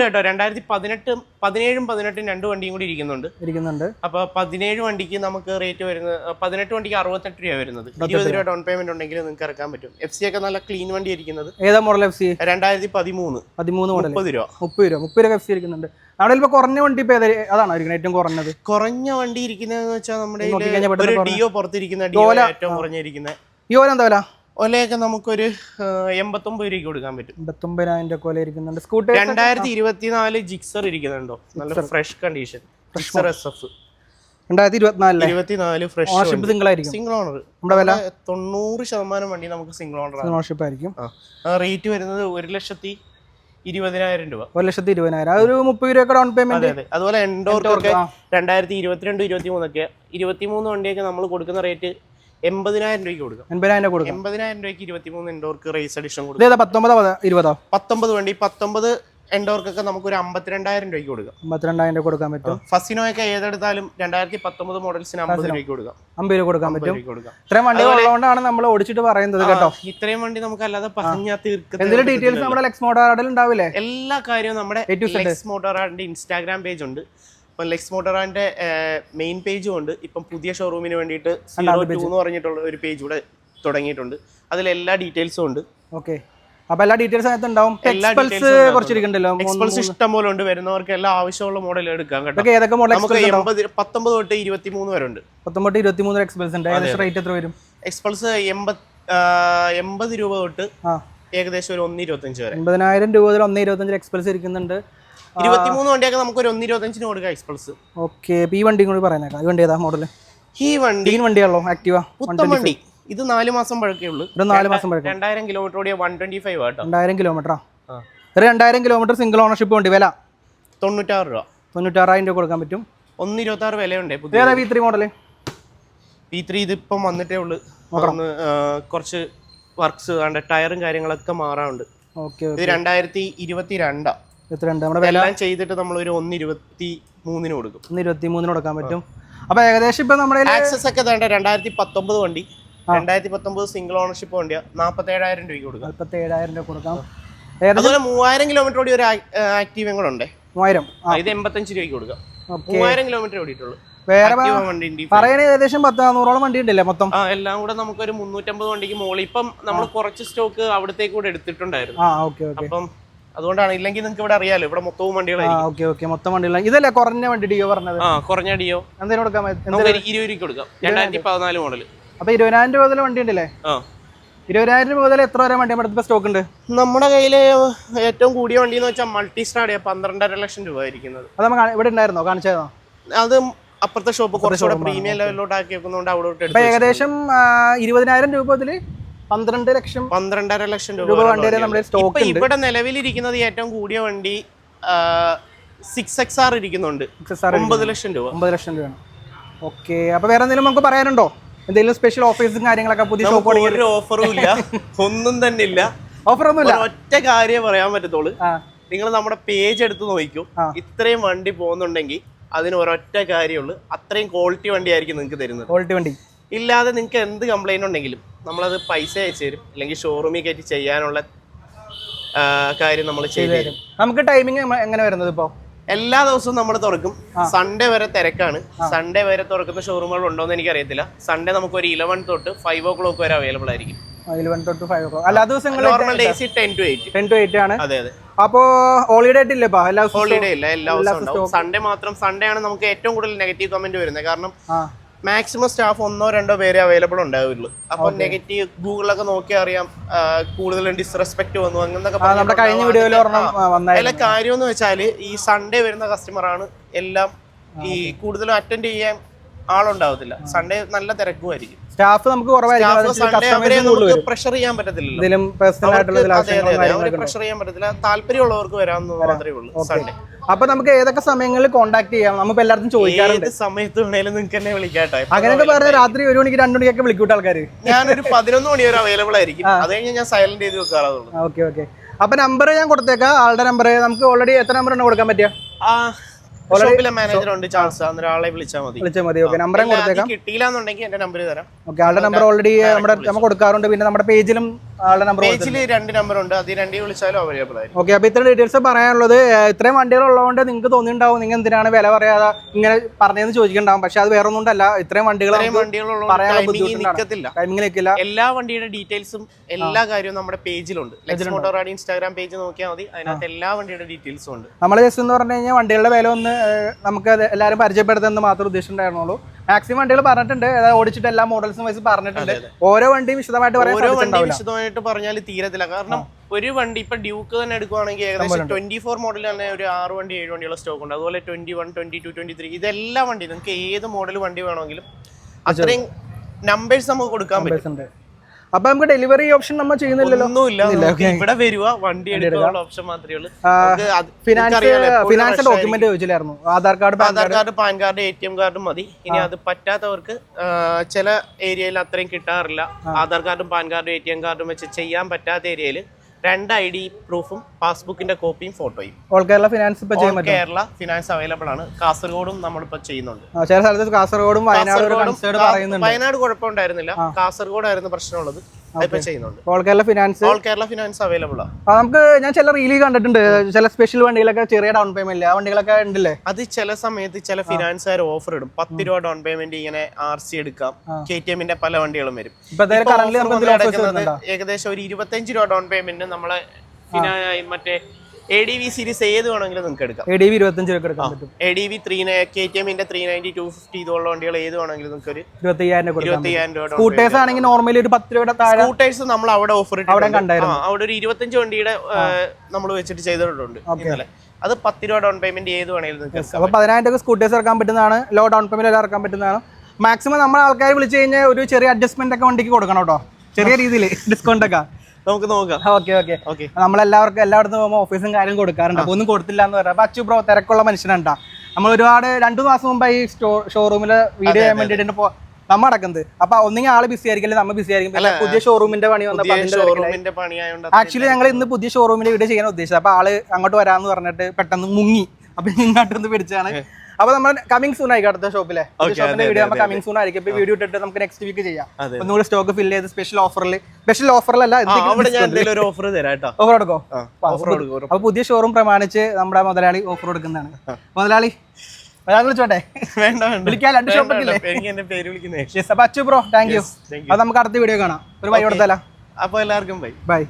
കേട്ടോ. രണ്ടായിരത്തി പതിനെട്ട് പതിനേഴും പതിനെട്ടും രണ്ട് വണ്ടിയും കൂടി ഇരിക്കുന്നുണ്ട്. ഇരിക്കുന്നുണ്ട്. അപ്പൊ പതിനേഴ് വണ്ടിക്ക് നമുക്ക് റേറ്റ് വരുന്നത് പതിനെട്ട് വണ്ടിക്ക് അറുപത്തെട്ട് രൂപ വരുന്നത്. ഇരുപത് രൂപ. ഡൗൺ പേയ്മെന്റ് ഉണ്ടെങ്കിൽ നിങ്ങൾക്ക് ഇറക്കാൻ പറ്റും. എഫ് സി ഒക്കെ നല്ല ക്ലീൻ വണ്ടി ഇരിക്കുന്നത്. ഏതാ മോഡൽ എഫ് സി രണ്ടായിരത്തി പതിമൂന്ന് പതിമൂന്ന് മോഡൽ മുപ്പത് രൂപ. മുപ്പത് രൂപ. മുപ്പത് രൂപ എഫ് സി ഇരിക്കുന്നുണ്ട്. അവിടെ ഇപ്പൊ കുറഞ്ഞ വണ്ടി ഇപ്പൊ അതാണോ ഏറ്റവും കുറഞ്ഞത്? കുറഞ്ഞ വണ്ടി ഇരിക്കുന്നതെന്ന് വെച്ചാൽ നമ്മുടെ ഡിയോ പുറത്തിരിക്കുന്ന ഡിയോ ഏറ്റവും കുറഞ്ഞിരിക്കുന്ന. ഈ ഓല എന്താ വില? ഒലയൊക്കെ നമുക്കൊരു എൺപത്തൊമ്പത് രൂപയ്ക്ക് കൊടുക്കാൻ പറ്റും. എൺപത്തൊമ്പതിനായിരം രൂപ കോല ഇരിക്കുന്നുണ്ട്. സ്കൂട്ടർ രണ്ടായിരത്തി ഇരുപത്തിനാല് ജിക്സർ ഇരിക്കുന്നുണ്ടോ? നല്ല fresh condition Gixxer S F രണ്ടായിരത്തി ഇരുപത്തിനാലിലെ ഇരുപത്തിനാല് ഫ്രഷ് ഓണർഷിപ്പ് സിംഗിൾ ആയിരിക്കും. സിംഗിൾ ഓണർ നമ്മുടെ വില? തൊണ്ണൂറ് ശതമാനം വണ്ടി നമുക്ക് സിംഗിൾ ഓണർ ആണ്. ഓണർഷിപ്പ് ആയിരിക്കും. റേറ്റ് വരുന്നത് ഒരു ലക്ഷത്തി ഇരുപതിനായിരം രൂപ. ഒരു ലക്ഷത്തി ഇരുപതിനായിരം. ഒരു മുപ്പത് രൂപ ഡൗൺ പേയ്മെന്റ് അതെ അതെ. അതുപോലെ എൻഡോർക്കൊക്കെ ആ. രണ്ടായിരത്തി ഇരുപത്തിരണ്ട് ഇരുപത്തി മൂന്നൊക്കെ ഇരുപത്തിമൂന്ന് വണ്ടിയൊക്കെ നമ്മൾ കൊടുക്കുന്ന റേറ്റ് എൺപതിനായിരം രൂപയ്ക്ക് കൊടുക്കാം. എൺപതിനായിരം രൂപ കൊടുക്കാം. എൺപതിനായിരം രൂപയ്ക്ക് ഇരുപത്തിമൂന്ന് എൻഡോർക്ക് റേസ് എഡിഷൻ കൊടുക്കും. പത്തൊമ്പതോ പത- ഇരുപതോ? പത്തൊമ്പത് വണ്ടി പത്തൊമ്പത് എൻഡോർക്കൊക്കെ നമുക്ക് ഒരു അമ്പത്തിരണ്ടായിരം രൂപയ്ക്ക് കൊടുക്കാം. അമ്പത്തിരണ്ടായിരം രൂപ കൊടുക്കാൻ പറ്റും. ഫസിനോയൊക്കെ ഏതെടുത്താലും രണ്ടായിരത്തി പത്തൊമ്പത് മോഡൽസിന് അമ്പത് രൂപയ്ക്ക് കൊടുക്കാം. അമ്പത് രൂപ കൊടുക്കാൻ പറ്റും. ഇത്രയും വണ്ടി ഉള്ളതുകൊണ്ടാണ് നമ്മൾ ഓടിച്ചിട്ട് പറയുന്നത് കേട്ടോ. ഇത്രയും വണ്ടി നമുക്ക് അല്ലാതെ പറഞ്ഞാൽ തീർക്കും എന്തെങ്കിലും ഡീറ്റെയിൽസ് നമ്മുടെ ലെക്സ് മോഡൽ ഉണ്ടാവില്ലേ? എല്ലാ കാര്യവും നമ്മുടെ. ലെക്സ് മോട്ടോറാന്റെ ഇൻസ്റ്റാഗ്രാം പേജ് ഉണ്ട്. ഇപ്പം ലെക്സ് മോട്ടറാന്റെ മെയിൻ പേജും ഉണ്ട്. ഇപ്പം പുതിയ ഷോറൂമിന് വേണ്ടിയിട്ട് സീറോ ടു എന്ന് പറഞ്ഞിട്ടുള്ള ഒരു പേജ് ഇവിടെ തുടങ്ങിയിട്ടുണ്ട്. അതിൽ എല്ലാ ഡീറ്റെയിൽസും ഉണ്ട്. ഓക്കെ. അപ്പൊ എല്ലാ ഡീറ്റെയിൽസ് അതിനകത്ത് ഉണ്ടാവും എക്സ്പൾസ് കുറച്ചിരിക്കണ്ടല്ലോ? എക്സ്പൾസ് ഇഷ്ടം പോലെ ഉണ്ട് വരുന്നവർക്ക് എല്ലാ ആവശ്യമുള്ള മോഡൽ എടുക്കാം കേട്ടോ. ഏതൊക്കെ മോഡൽ നമുക്ക് എൺപത് പത്തൊമ്പത് തൊട്ട് ഇരുപത്തി മൂന്ന് വരെ ഉണ്ട്. പത്തൊമ്പത് ഇരുപത്തി മൂന്ന് എക്സ്പൾസ് ഉണ്ട്. ഏകദേശം റേറ്റ് എത്ര വരും? എക്സ്പൾസ് എൺപത് എൺപത് രൂപ തൊട്ട് ഏകദേശം ഒരു ഒന്ന് ഇരുപത്തഞ്ച് വരെ. എൺപതിനായിരം രൂപ മുതൽ ഒന്ന് ഇരുപത്തഞ്ച് എക്സ്പൾസ് ഇരിക്കുന്നുണ്ട്. ഇരുപത്തിമൂന്ന് വണ്ടിയൊക്കെ നമുക്ക് ഒരു ഒന്ന് ഇരുപത്തഞ്ചിന് കൊടുക്കാം എക്സ്പ്ലസ് ഓക്കെ ഈ വണ്ടി കൂടി പറയാനേക്കാം ഈ വണ്ടി ഏതാ മോഡൽ ഈ വണ്ടി വണ്ടിയാണല്ലോ ആക്റ്റീവ പുത്തൻ വണ്ടി. ഇത് നാല് മാസം പഴക്കേ ഉള്ളൂ. ഒരു നാല് മാസം പഴക്കം. രണ്ടായിരം കിലോമീറ്റർ ഓടിയ വൺ ട്വന്റി ഫൈവ് ആട്ടോ രണ്ടായിരം കിലോമീറ്ററാ. ഒരു രണ്ടായിരം കിലോമീറ്റർ സിംഗിൾ ഓണർഷിപ്പ് വണ്ടി വില? തൊണ്ണൂറ്റാറ് രൂപ. തൊണ്ണൂറ്റാറായിരം രൂപ കൊടുക്കാൻ പറ്റും. ഒന്ന് ഇരുപത്തി ആറ് വിലയുണ്ടേ പുതിയ V three model V three ഇതിപ്പം വന്നിട്ടേ ഉള്ളൂ. കുറച്ച് വർക്ക്സ് വേണ്ട ടയറും കാര്യങ്ങളൊക്കെ മാറാറുണ്ട് ഇത് രണ്ടായിരത്തി ഇരുപത്തി രണ്ടാ എത്ര ഉണ്ട് നമ്മുടെ വില? എല്ലാം ചെയ്തിട്ട് നമ്മൾ ഒരു ഒന്ന് ഇരുപത്തി മൂന്നിന് കൊടുക്കും. ഒന്ന് ഇരുപത്തി മൂന്നിന് കൊടുക്കാൻ പറ്റും. അപ്പൊ ഏകദേശം ഇപ്പൊ നമ്മുടെ ആക്സസ് ഒക്കെ വേണ്ട രണ്ടായിരത്തി പത്തൊമ്പത് വണ്ടി. രണ്ടായിരത്തി പത്തൊമ്പത് സിംഗിൾ ഓണർഷിപ്പ് വണ്ടിയാ. നാൽപ്പത്തി ഏഴായിരം രൂപയ്ക്ക് കൊടുക്കാം. നാൽപ്പത്തി ഏഴായിരം രൂപ കൊടുക്കാം. അതുപോലെ മൂവായിരം കിലോമീറ്റർ ഓടി ഒരു ആക്റ്റീവ് കൂടെ ഉണ്ട്. മൂവായിരം. ഇത് എൺപത്തഞ്ച് രൂപയ്ക്ക് കൊടുക്കാം. മൂവായിരം കിലോമീറ്റർ ഓടിയിട്ടുള്ളൂ. വേറെ പറയണ ഏകദേശം പത്ത് നാനൂറോളം വണ്ടി ഉണ്ടല്ലേ മൊത്തം? എല്ലാം കൂടെ നമുക്കൊരു മുന്നൂറ്റമ്പത് വണ്ടിക്ക് മുകളിൽ. ഇപ്പം നമ്മൾ കുറച്ച് സ്റ്റോക്ക് അവിടത്തേക്ക് കൂടെ എടുത്തിട്ടുണ്ടായിരുന്നു. ആ ഓക്കെ ഓക്കെ. അപ്പം അതുകൊണ്ടാണ്. ഇല്ലെങ്കിൽ നിങ്ങൾക്ക് ഇവിടെ അറിയാലോ ഇവിടെ മൊത്തവും വണ്ടികളാണ് വണ്ടികളായിരിക്കും ഓക്കെ ഓക്കെ. മൊത്തം വണ്ടികളാണ് ഇതല്ലേ കുറഞ്ഞ വണ്ടി ഡിയോ പറഞ്ഞത്? ആ കുറഞ്ഞ ഡിയോ. എന്തിനു കൊടുക്കാം നമുക്ക് ഇരുപത് രൂപ കൊടുക്കാം. രണ്ടായിരത്തി പതിനാല് മോഡൽ അപ്പൊ ഇരുപതിനായിരം രൂപ മുതൽ വണ്ടി ഉണ്ടല്ലേ? ഇരുപതിനായിരം രൂപ മുതൽ എത്ര വരെ വണ്ടി നമ്മുടെ സ്റ്റോക്ക് ഉണ്ട്? നമ്മുടെ കയ്യിൽ ഏറ്റവും കൂടിയ വണ്ടി എന്ന് വെച്ചാൽ മൾട്ടി സ്റ്റാർ പന്ത്രണ്ടര ലക്ഷം രൂപ ആയിരിക്കുന്നത്. അത് നമ്മൾ കാ- ഇവിടെ ഉണ്ടായിരുന്നോ? കാണിച്ചതോ അത് അപ്പുറത്തെ ഷോപ്പ് കുറച്ചുകൂടെ പ്രീമിയം ലെവലിലോട്ട് ആക്കി വെക്കുന്നതുകൊണ്ട് അവിടെ ഏകദേശം ഇരുപതിനായിരം രൂപ മുതൽ പന്ത്രണ്ട് ലക്ഷം പന്ത്രണ്ടര ലക്ഷം രൂപ വണ്ടി വരെ നമ്മുടെ സ്റ്റോക്ക് ഇവിടെ നിലവിലിരിക്കുന്നത് ഏറ്റവും കൂടിയ വണ്ടി സിക്സ് എക്സ് ആർ ഇരിക്കുന്നുണ്ട്. ഒമ്പത് ലക്ഷം രൂപ. ഒമ്പത് ലക്ഷം രൂപയാണ്. ഓക്കെ അപ്പൊ വേറെ എന്തെങ്കിലും നമുക്ക് പറയാനുണ്ടോ? എന്തെങ്കിലും സ്പെഷ്യൽ ഓഫേഴ്സും കാര്യങ്ങളൊക്കെ പുതിയ ഷോപ്പ് ഒരു ഓഫറും ഇല്ല. *laughs* ഒന്നും തന്നെ ഇല്ല. ഓഫർ ഒന്നുമില്ല ഒറ്റ കാര്യം പറയാൻ പറ്റത്തുള്ളൂ. നിങ്ങൾ നമ്മുടെ പേജ് എടുത്ത് നോക്കൂ. ഇത്രയും വണ്ടി പോകുന്നുണ്ടെങ്കിൽ അതിന് ഒരൊറ്റ കാര്യമുള്ളൂ അത്രയും ക്വാളിറ്റി വണ്ടി ആയിരിക്കും നിങ്ങൾക്ക് തരുന്നത്. ക്വാളിറ്റി വണ്ടി. ഇല്ലാതെ നിങ്ങൾക്ക് എന്ത് കംപ്ലൈന്റ് ഉണ്ടെങ്കിലും നമ്മളത് പൈസ അയച്ചു തരും. അല്ലെങ്കിൽ ഷോറൂമിൽ കയറ്റി ചെയ്യാനുള്ള കാര്യം നമ്മൾ ചെയ്തു തരും. നമുക്ക് ടൈമിംഗ് എങ്ങനെ വരുന്നത് ഇപ്പോൾ എല്ലാ ദിവസവും നമ്മൾ തുറക്കും. സൺഡേ വരെ തിരക്കാണ്. സൺഡേ വരെ തുറക്കുന്ന ഷോറൂമുകൾ ഉണ്ടോ എന്ന് എനിക്കറിയത്തില്ല. സൺഡേ നമുക്ക് ഒരു ഇലവൻ തൊട്ട് ഫൈവ് ഓ ക്ലോക്ക് വരെ അവൈലബിൾ ആയിരിക്കും. ഇലവൻ തൊട്ട് ഫൈവ് ഓ അല്ല ദിവസങ്ങളിൽ normal days ten to eight ten to eight ആണ്. അതെ അതെ. അപ്പോ ഹോളിഡേ ആയിട്ട് ഇല്ലേ ഇപ്പൊ? എല്ലാ ഹോളിഡേ ഇല്ല എല്ലാ ദിവസവും സൺഡേ മാത്രം സൺഡേ ആണ് നമുക്ക് ഏറ്റവും കൂടുതൽ നെഗറ്റീവ് കമന്റ് വരുന്നത്. കാരണം മാക്സിമം സ്റ്റാഫ് ഒന്നോ രണ്ടോ പേരെ അവൈലബിൾ ഉണ്ടാവുള്ളൂ. അപ്പൊ നെഗറ്റീവ് ഗൂഗിളിലൊക്കെ നോക്കി അറിയാം കൂടുതലും ഡിസ്റെസ്പെക്ട് വന്നു അങ്ങനൊക്കെ ആ, കഴിഞ്ഞ വീഡിയോയിൽ അതിലെ കാര്യം എന്ന് വെച്ചാൽ ഈ സൺഡേ വരുന്ന കസ്റ്റമർ ആണ് എല്ലാം ഈ കൂടുതലും അറ്റൻഡ് ചെയ്യാൻ ആളുണ്ടാവത്തില്ല. സൺഡേ നല്ല തിരക്കുമായിരിക്കും. സ്റ്റാഫ് നമുക്ക് കുറവായിരിക്കും. പ്രഷർ ചെയ്യാൻ ഇതിലും പേഴ്സണൽ ആയിട്ടുള്ള പ്രഷർ ചെയ്യാൻ പറ്റത്തില്ല താല്പര്യമുള്ളവർക്ക് വരാമെന്ന് മാത്രമേ ഉള്ളൂ സൺഡേ അപ്പൊ നമുക്ക് ഏതൊക്കെ സമയങ്ങളിൽ കോൺടാക്ട് ചെയ്യാം? നമുക്ക് എല്ലാവർക്കും ചോദിക്കാറുണ്ട്. സമയത്ത് വേണേലും നിങ്ങൾക്ക് എന്നെ വിളിക്കാട്ടെ. അങ്ങനെയൊക്കെ പറഞ്ഞ രാത്രി ഒരു മണിക്ക് രണ്ടു മണിക്കൊക്കെ വിളിക്കൂട്ട ആൾക്കാര്? ഞാനൊരു പതിനൊന്ന് മണി വരെ അവൈലബിൾ ആയിരിക്കും. അത് കഴിഞ്ഞ് ഞാൻ സൈലന്റ് ചെയ്ത് വെക്കാറുള്ളൂ. Okay okay. അപ്പൊ നമ്പർ ഞാൻ കൊടുത്തേക്കാം. ആളുടെ നമ്പർ നമുക്ക് ഓൾറെഡി എത്ര നമ്പർ ആണ് കൊടുക്കാൻ പറ്റിയ? ഷോപ്പിലെ മാനേജർ ഉണ്ട് ചാൾസ് ആണ് ഒരാളെ വിളിച്ചാൽ മതി. വിളിച്ചാൽ മതി. ഓക്കെ അത് കൊടുത്തേക്കാം. കിട്ടിയില്ല എന്നുണ്ടെങ്കിൽ എന്റെ നമ്പർ തരാം. ഓക്കെ ആളുടെ നമ്പർ ഓൾറെഡി നമ്മുടെ നമ്മൾ കൊടുക്കാറുണ്ട്. പിന്നെ നമ്മുടെ പേജിലും ആളുടെ നമ്പർ പേജിൽ രണ്ട് നമ്പർ ഉണ്ട്. അത് രണ്ടേ വിളിച്ചാലും അവൈലബിൾ ആയിരിക്കും. ഓക്കെ അപ്പൊ ഇത്ര ഡീറ്റെയിൽസ് പറയാനുള്ളത്. ഇത്രയും വണ്ടികൾ ഉള്ളതുകൊണ്ട് നിങ്ങൾക്ക് തോന്നിണ്ടാവും നിങ്ങൾ എന്തിനാണ് വില പറയാതെ ഇങ്ങനെ പറഞ്ഞതെന്ന് ചോദിക്കണ്ടാവും പക്ഷെ അത് വേറെ ഒന്നും കൊണ്ടല്ല. ഇത്രയും വണ്ടികൾ പറയാനുള്ള ടൈമിംഗ് നിൽക്കില്ല എല്ലാ വണ്ടിയുടെ ഡീറ്റെയിൽസും എല്ലാ കാര്യവും നമ്മുടെ പേജിലുണ്ട്. മോട്ടോറാടി ഇൻസ്റ്റാഗ്രാം പേജ് നോക്കിയാൽ മതി. അതിനകത്ത് എല്ലാ വണ്ടിയുടെ ഡീറ്റെയിൽസും ഉണ്ട്. നമ്മൾ ജസ്റ്റ് എന്ന് പറഞ്ഞു കഴിഞ്ഞാൽ വണ്ടികളുടെ വില ഒന്ന് നമുക്ക് എല്ലാവരും പരിചയപ്പെടുത്തുന്നത് മാത്രം ഉദ്ദേശിച്ചിട്ടുണ്ടായിരുന്നുള്ളൂ. മാക്സിമം വണ്ടികൾ പറഞ്ഞിട്ടുണ്ട്. ഓടിച്ചിട്ട് എല്ലാ മോഡൽസും വൈസ് പറഞ്ഞിട്ടുണ്ട്. ഓരോ വണ്ടിയും വിശദമായിട്ട് ഓരോ വണ്ടി വിശദമായിട്ട് പറഞ്ഞാൽ തീരത്തില്ല. കാരണം ഒരു വണ്ടി ഇപ്പൊ ഡ്യൂക്ക് തന്നെ എടുക്കുവാണെങ്കിൽ ഏകദേശം ട്വന്റി ഫോർ മോഡൽ തന്നെ ഒരു ആറ് വണ്ടി ഏഴ് വണ്ടിയുള്ള സ്റ്റോക്ക് ഉണ്ട്. അതുപോലെ twenty one twenty two twenty three ഇതെല്ലാം വണ്ടി നിങ്ങൾക്ക് ഏത് മോഡൽ വണ്ടി വേണമെങ്കിലും അത്രയും നമ്പേഴ്സ് നമുക്ക് കൊടുക്കാൻ പറ്റും. അപ്പൊ നമുക്ക് ഡെലിവറി ഓപ്ഷൻ നമ്മൾ ചെയ്യുന്നില്ലല്ലോ? ഒന്നുമില്ല. ഇവിടെ വരുക. വണ്ടി എടുക്കാനുള്ള ഓപ്ഷൻ മാത്രമേ ഉള്ളൂ. Finance finance document ചോദിച്ചില്ലായിരുന്നു. Aadhaar card PAN Aadhaar card PAN card A T M കാർഡും മതി. ഇനി അത് പറ്റാത്തവർക്ക് ചില ഏരിയയിൽ അത്രയും കിട്ടാറില്ല. ആധാർ കാർഡും പാൻ കാർഡും എ ടി എം കാർഡും വെച്ച് ചെയ്യാൻ പറ്റാത്ത ഏരിയയിൽ രണ്ട് ഐ ഡി പ്രൂഫും പാസ്ബുക്കിന്റെ കോപ്പിയും ഫോട്ടോയും. ഓൾ കേരള ഫിനാൻസ് ചെയ്യാൻ കേരള ഫിനാൻസ് അവൈലബിൾ ആണ്. കാസർഗോഡും നമ്മളിപ്പോ ചെയ്യുന്നുണ്ട്. ആ, ചില സ്ഥലത്ത് കാസർഗോഡും വയനാട് ഒരു കാസർഗോഡും കൺസേർഡ് പറയുന്നുണ്ട് വയനാട് കുഴപ്പമുണ്ടായിരുന്നില്ല. കാസർഗോഡായിരുന്നു പ്രശ്നമുള്ളത്. All Kerala finance all Kerala finance available ആ, നമുക്ക് ഞാൻ ചില റീലി കണ്ടിട്ടുണ്ട്. ചില സ്പെഷ്യൽ വണ്ടികളൊക്കെ ചെറിയ ഡൗൺ പേയ്മെന്റ് ആ വണ്ടികളൊക്കെ ഉണ്ടല്ലേ? അത് ചില സമയത്ത് ചില ഫിനാൻസുകാർ ഓഫർ ഇടും. പത്ത് രൂപ ഡൗൺ പേയ്മെന്റ് ഇങ്ങനെ ആർ സി എടുക്കാം. കെ ടി എമ്മിന്റെ പല വണ്ടികളും വരും. ഏകദേശം ഒരു ഇരുപത്തഞ്ച് രൂപ ഡൗൺ പേയ്മെന്റ് നമ്മളെ മറ്റേ എ ഡി വി സീരീസ് ഏത് വേണമെങ്കിലും നിങ്ങൾക്ക് എടുക്കാം. എ ഡി വി ഇരുപത്തഞ്ച് രൂപ എടുക്കാൻ പറ്റും. A D V three K T എമ്മിന്റെ ത്രീ നയന്റി ടു ഫിഫ്റ്റി ഇതുള്ള വണ്ടികൾ ഏത് വേണമെങ്കിലും നിങ്ങൾക്ക് ഒരു ഇരുപത്തി അയ്യായിരം രൂപ സ്കൂട്ടേഴ്സ് ആണെങ്കിൽ നോർമലി ഒരു പത്ത് രൂപയുടെ താഴെ സ്കൂട്ടേഴ്സ് നമ്മൾ അവിടെ ഓഫർ അവിടെ കണ്ടായിരുന്നു. അവിടെ ഒരു ഇരുപത്തഞ്ച് വണ്ടിയുടെ നമ്മൾ വെച്ചിട്ട് ചെയ്തിട്ടുണ്ട് ഇന്നലെ. അത് പത്ത് രൂപ ഡൗൺ പേയ്മെന്റ് ഏത് വേണമെങ്കിലും അപ്പോൾ പതിനായിരം രൂപ സ്കൂട്ടേഴ്സ് ഇറക്കാൻ പറ്റുന്നതാണ്. ലോ ഡൗൺ പേയ്മെന്റ് എല്ലാം ഇറക്കാൻ പറ്റുന്നതാണ്. മാക്സിമം നമ്മൾ ആൾക്കാരെ വിളിച്ചു കഴിഞ്ഞാൽ ഒരു ചെറിയ അഡ്ജസ്റ്റ്മെന്റ് ഒക്കെ വണ്ടിക്ക് കൊടുക്കണം കേട്ടോ. ചെറിയ രീതിയിൽ ഡിസ്കൗണ്ട് ഒക്കെ. നമുക്ക് നോക്കാം. Okay okay. ഓക്കെ. നമ്മളെല്ലാവർക്കും എല്ലായിടത്തും പോകുമ്പോൾ ഓഫീസും കാര്യം കൊടുക്കാറുണ്ട്. അപ്പോൾ ഒന്നും കൊടുത്തില്ല എന്ന് പറയാം. അപ്പൊ അച്ചു ബ്രോ തിരക്കുള്ള മനുഷ്യനുണ്ടാ. നമ്മൾ ഒരുപാട് രണ്ടു മാസം മുമ്പ് ഈ സ്റ്റോ ഷോറൂമിൽ വീഡിയോ ചെയ്യാൻ വേണ്ടിയിട്ട് പോ നമ്മ അടക്കുന്നത് അപ്പൊ ഒന്നെങ്കിൽ ആൾ ബിസി ആയിരിക്കും നമ്മ നമ്മൾ ബിസി ആയിരിക്കും. പിന്നെ പുതിയ ഷോറൂമിന്റെ പണി വന്നപ്പോൾ ആക്ച്വലി ഞങ്ങൾ ഇന്ന് പുതിയ ഷോറൂമിൽ വീഡിയോ ചെയ്യാൻ ഉദ്ദേശിച്ചത്. അപ്പൊ ആൾ അങ്ങോട്ട് വരാന്ന് പറഞ്ഞിട്ട് പെട്ടെന്ന് മുങ്ങി. അപ്പൊ ഇങ്ങോട്ടൊന്ന് പിടിച്ചാണ്. അപ്പൊ നമ്മൾ കമ്മിങ് സൂൺ ആയിരിക്കും അടുത്ത ഷോപ്പിലെ ഷോപ്പിന്റെ വീഡിയോ നമ്മൾ കമ്മിങ് സൂൺ ആയിരിക്കും. ഇപ്പൊ വീഡിയോ ഇട്ടിട്ട് നമുക്ക് നെക്സ്റ്റ് വീക്ക് ചെയ്യാം. ഒന്നുകൂടി സ്റ്റോക്ക് ഫില്ല് ചെയ്ത് സ്പെഷ്യൽ ഓഫറിൽ സ്പെഷ്യൽ ഓഫറിലല്ല ഓഫർ തരാം ഓഫർ എടുക്കോ? അപ്പൊ പുതിയ ഷോറൂം പ്രമാണിച്ച് നമ്മുടെ മുതലാളി ഓഫർ കൊടുക്കുന്നതാണ്. മുതലാളി അപ്പൊ നമുക്ക് അടുത്ത വീഡിയോ കാണാം. ഒരു ബൈ കൊടുത്താലോ? അപ്പൊ എല്ലാവർക്കും ബൈ ബൈ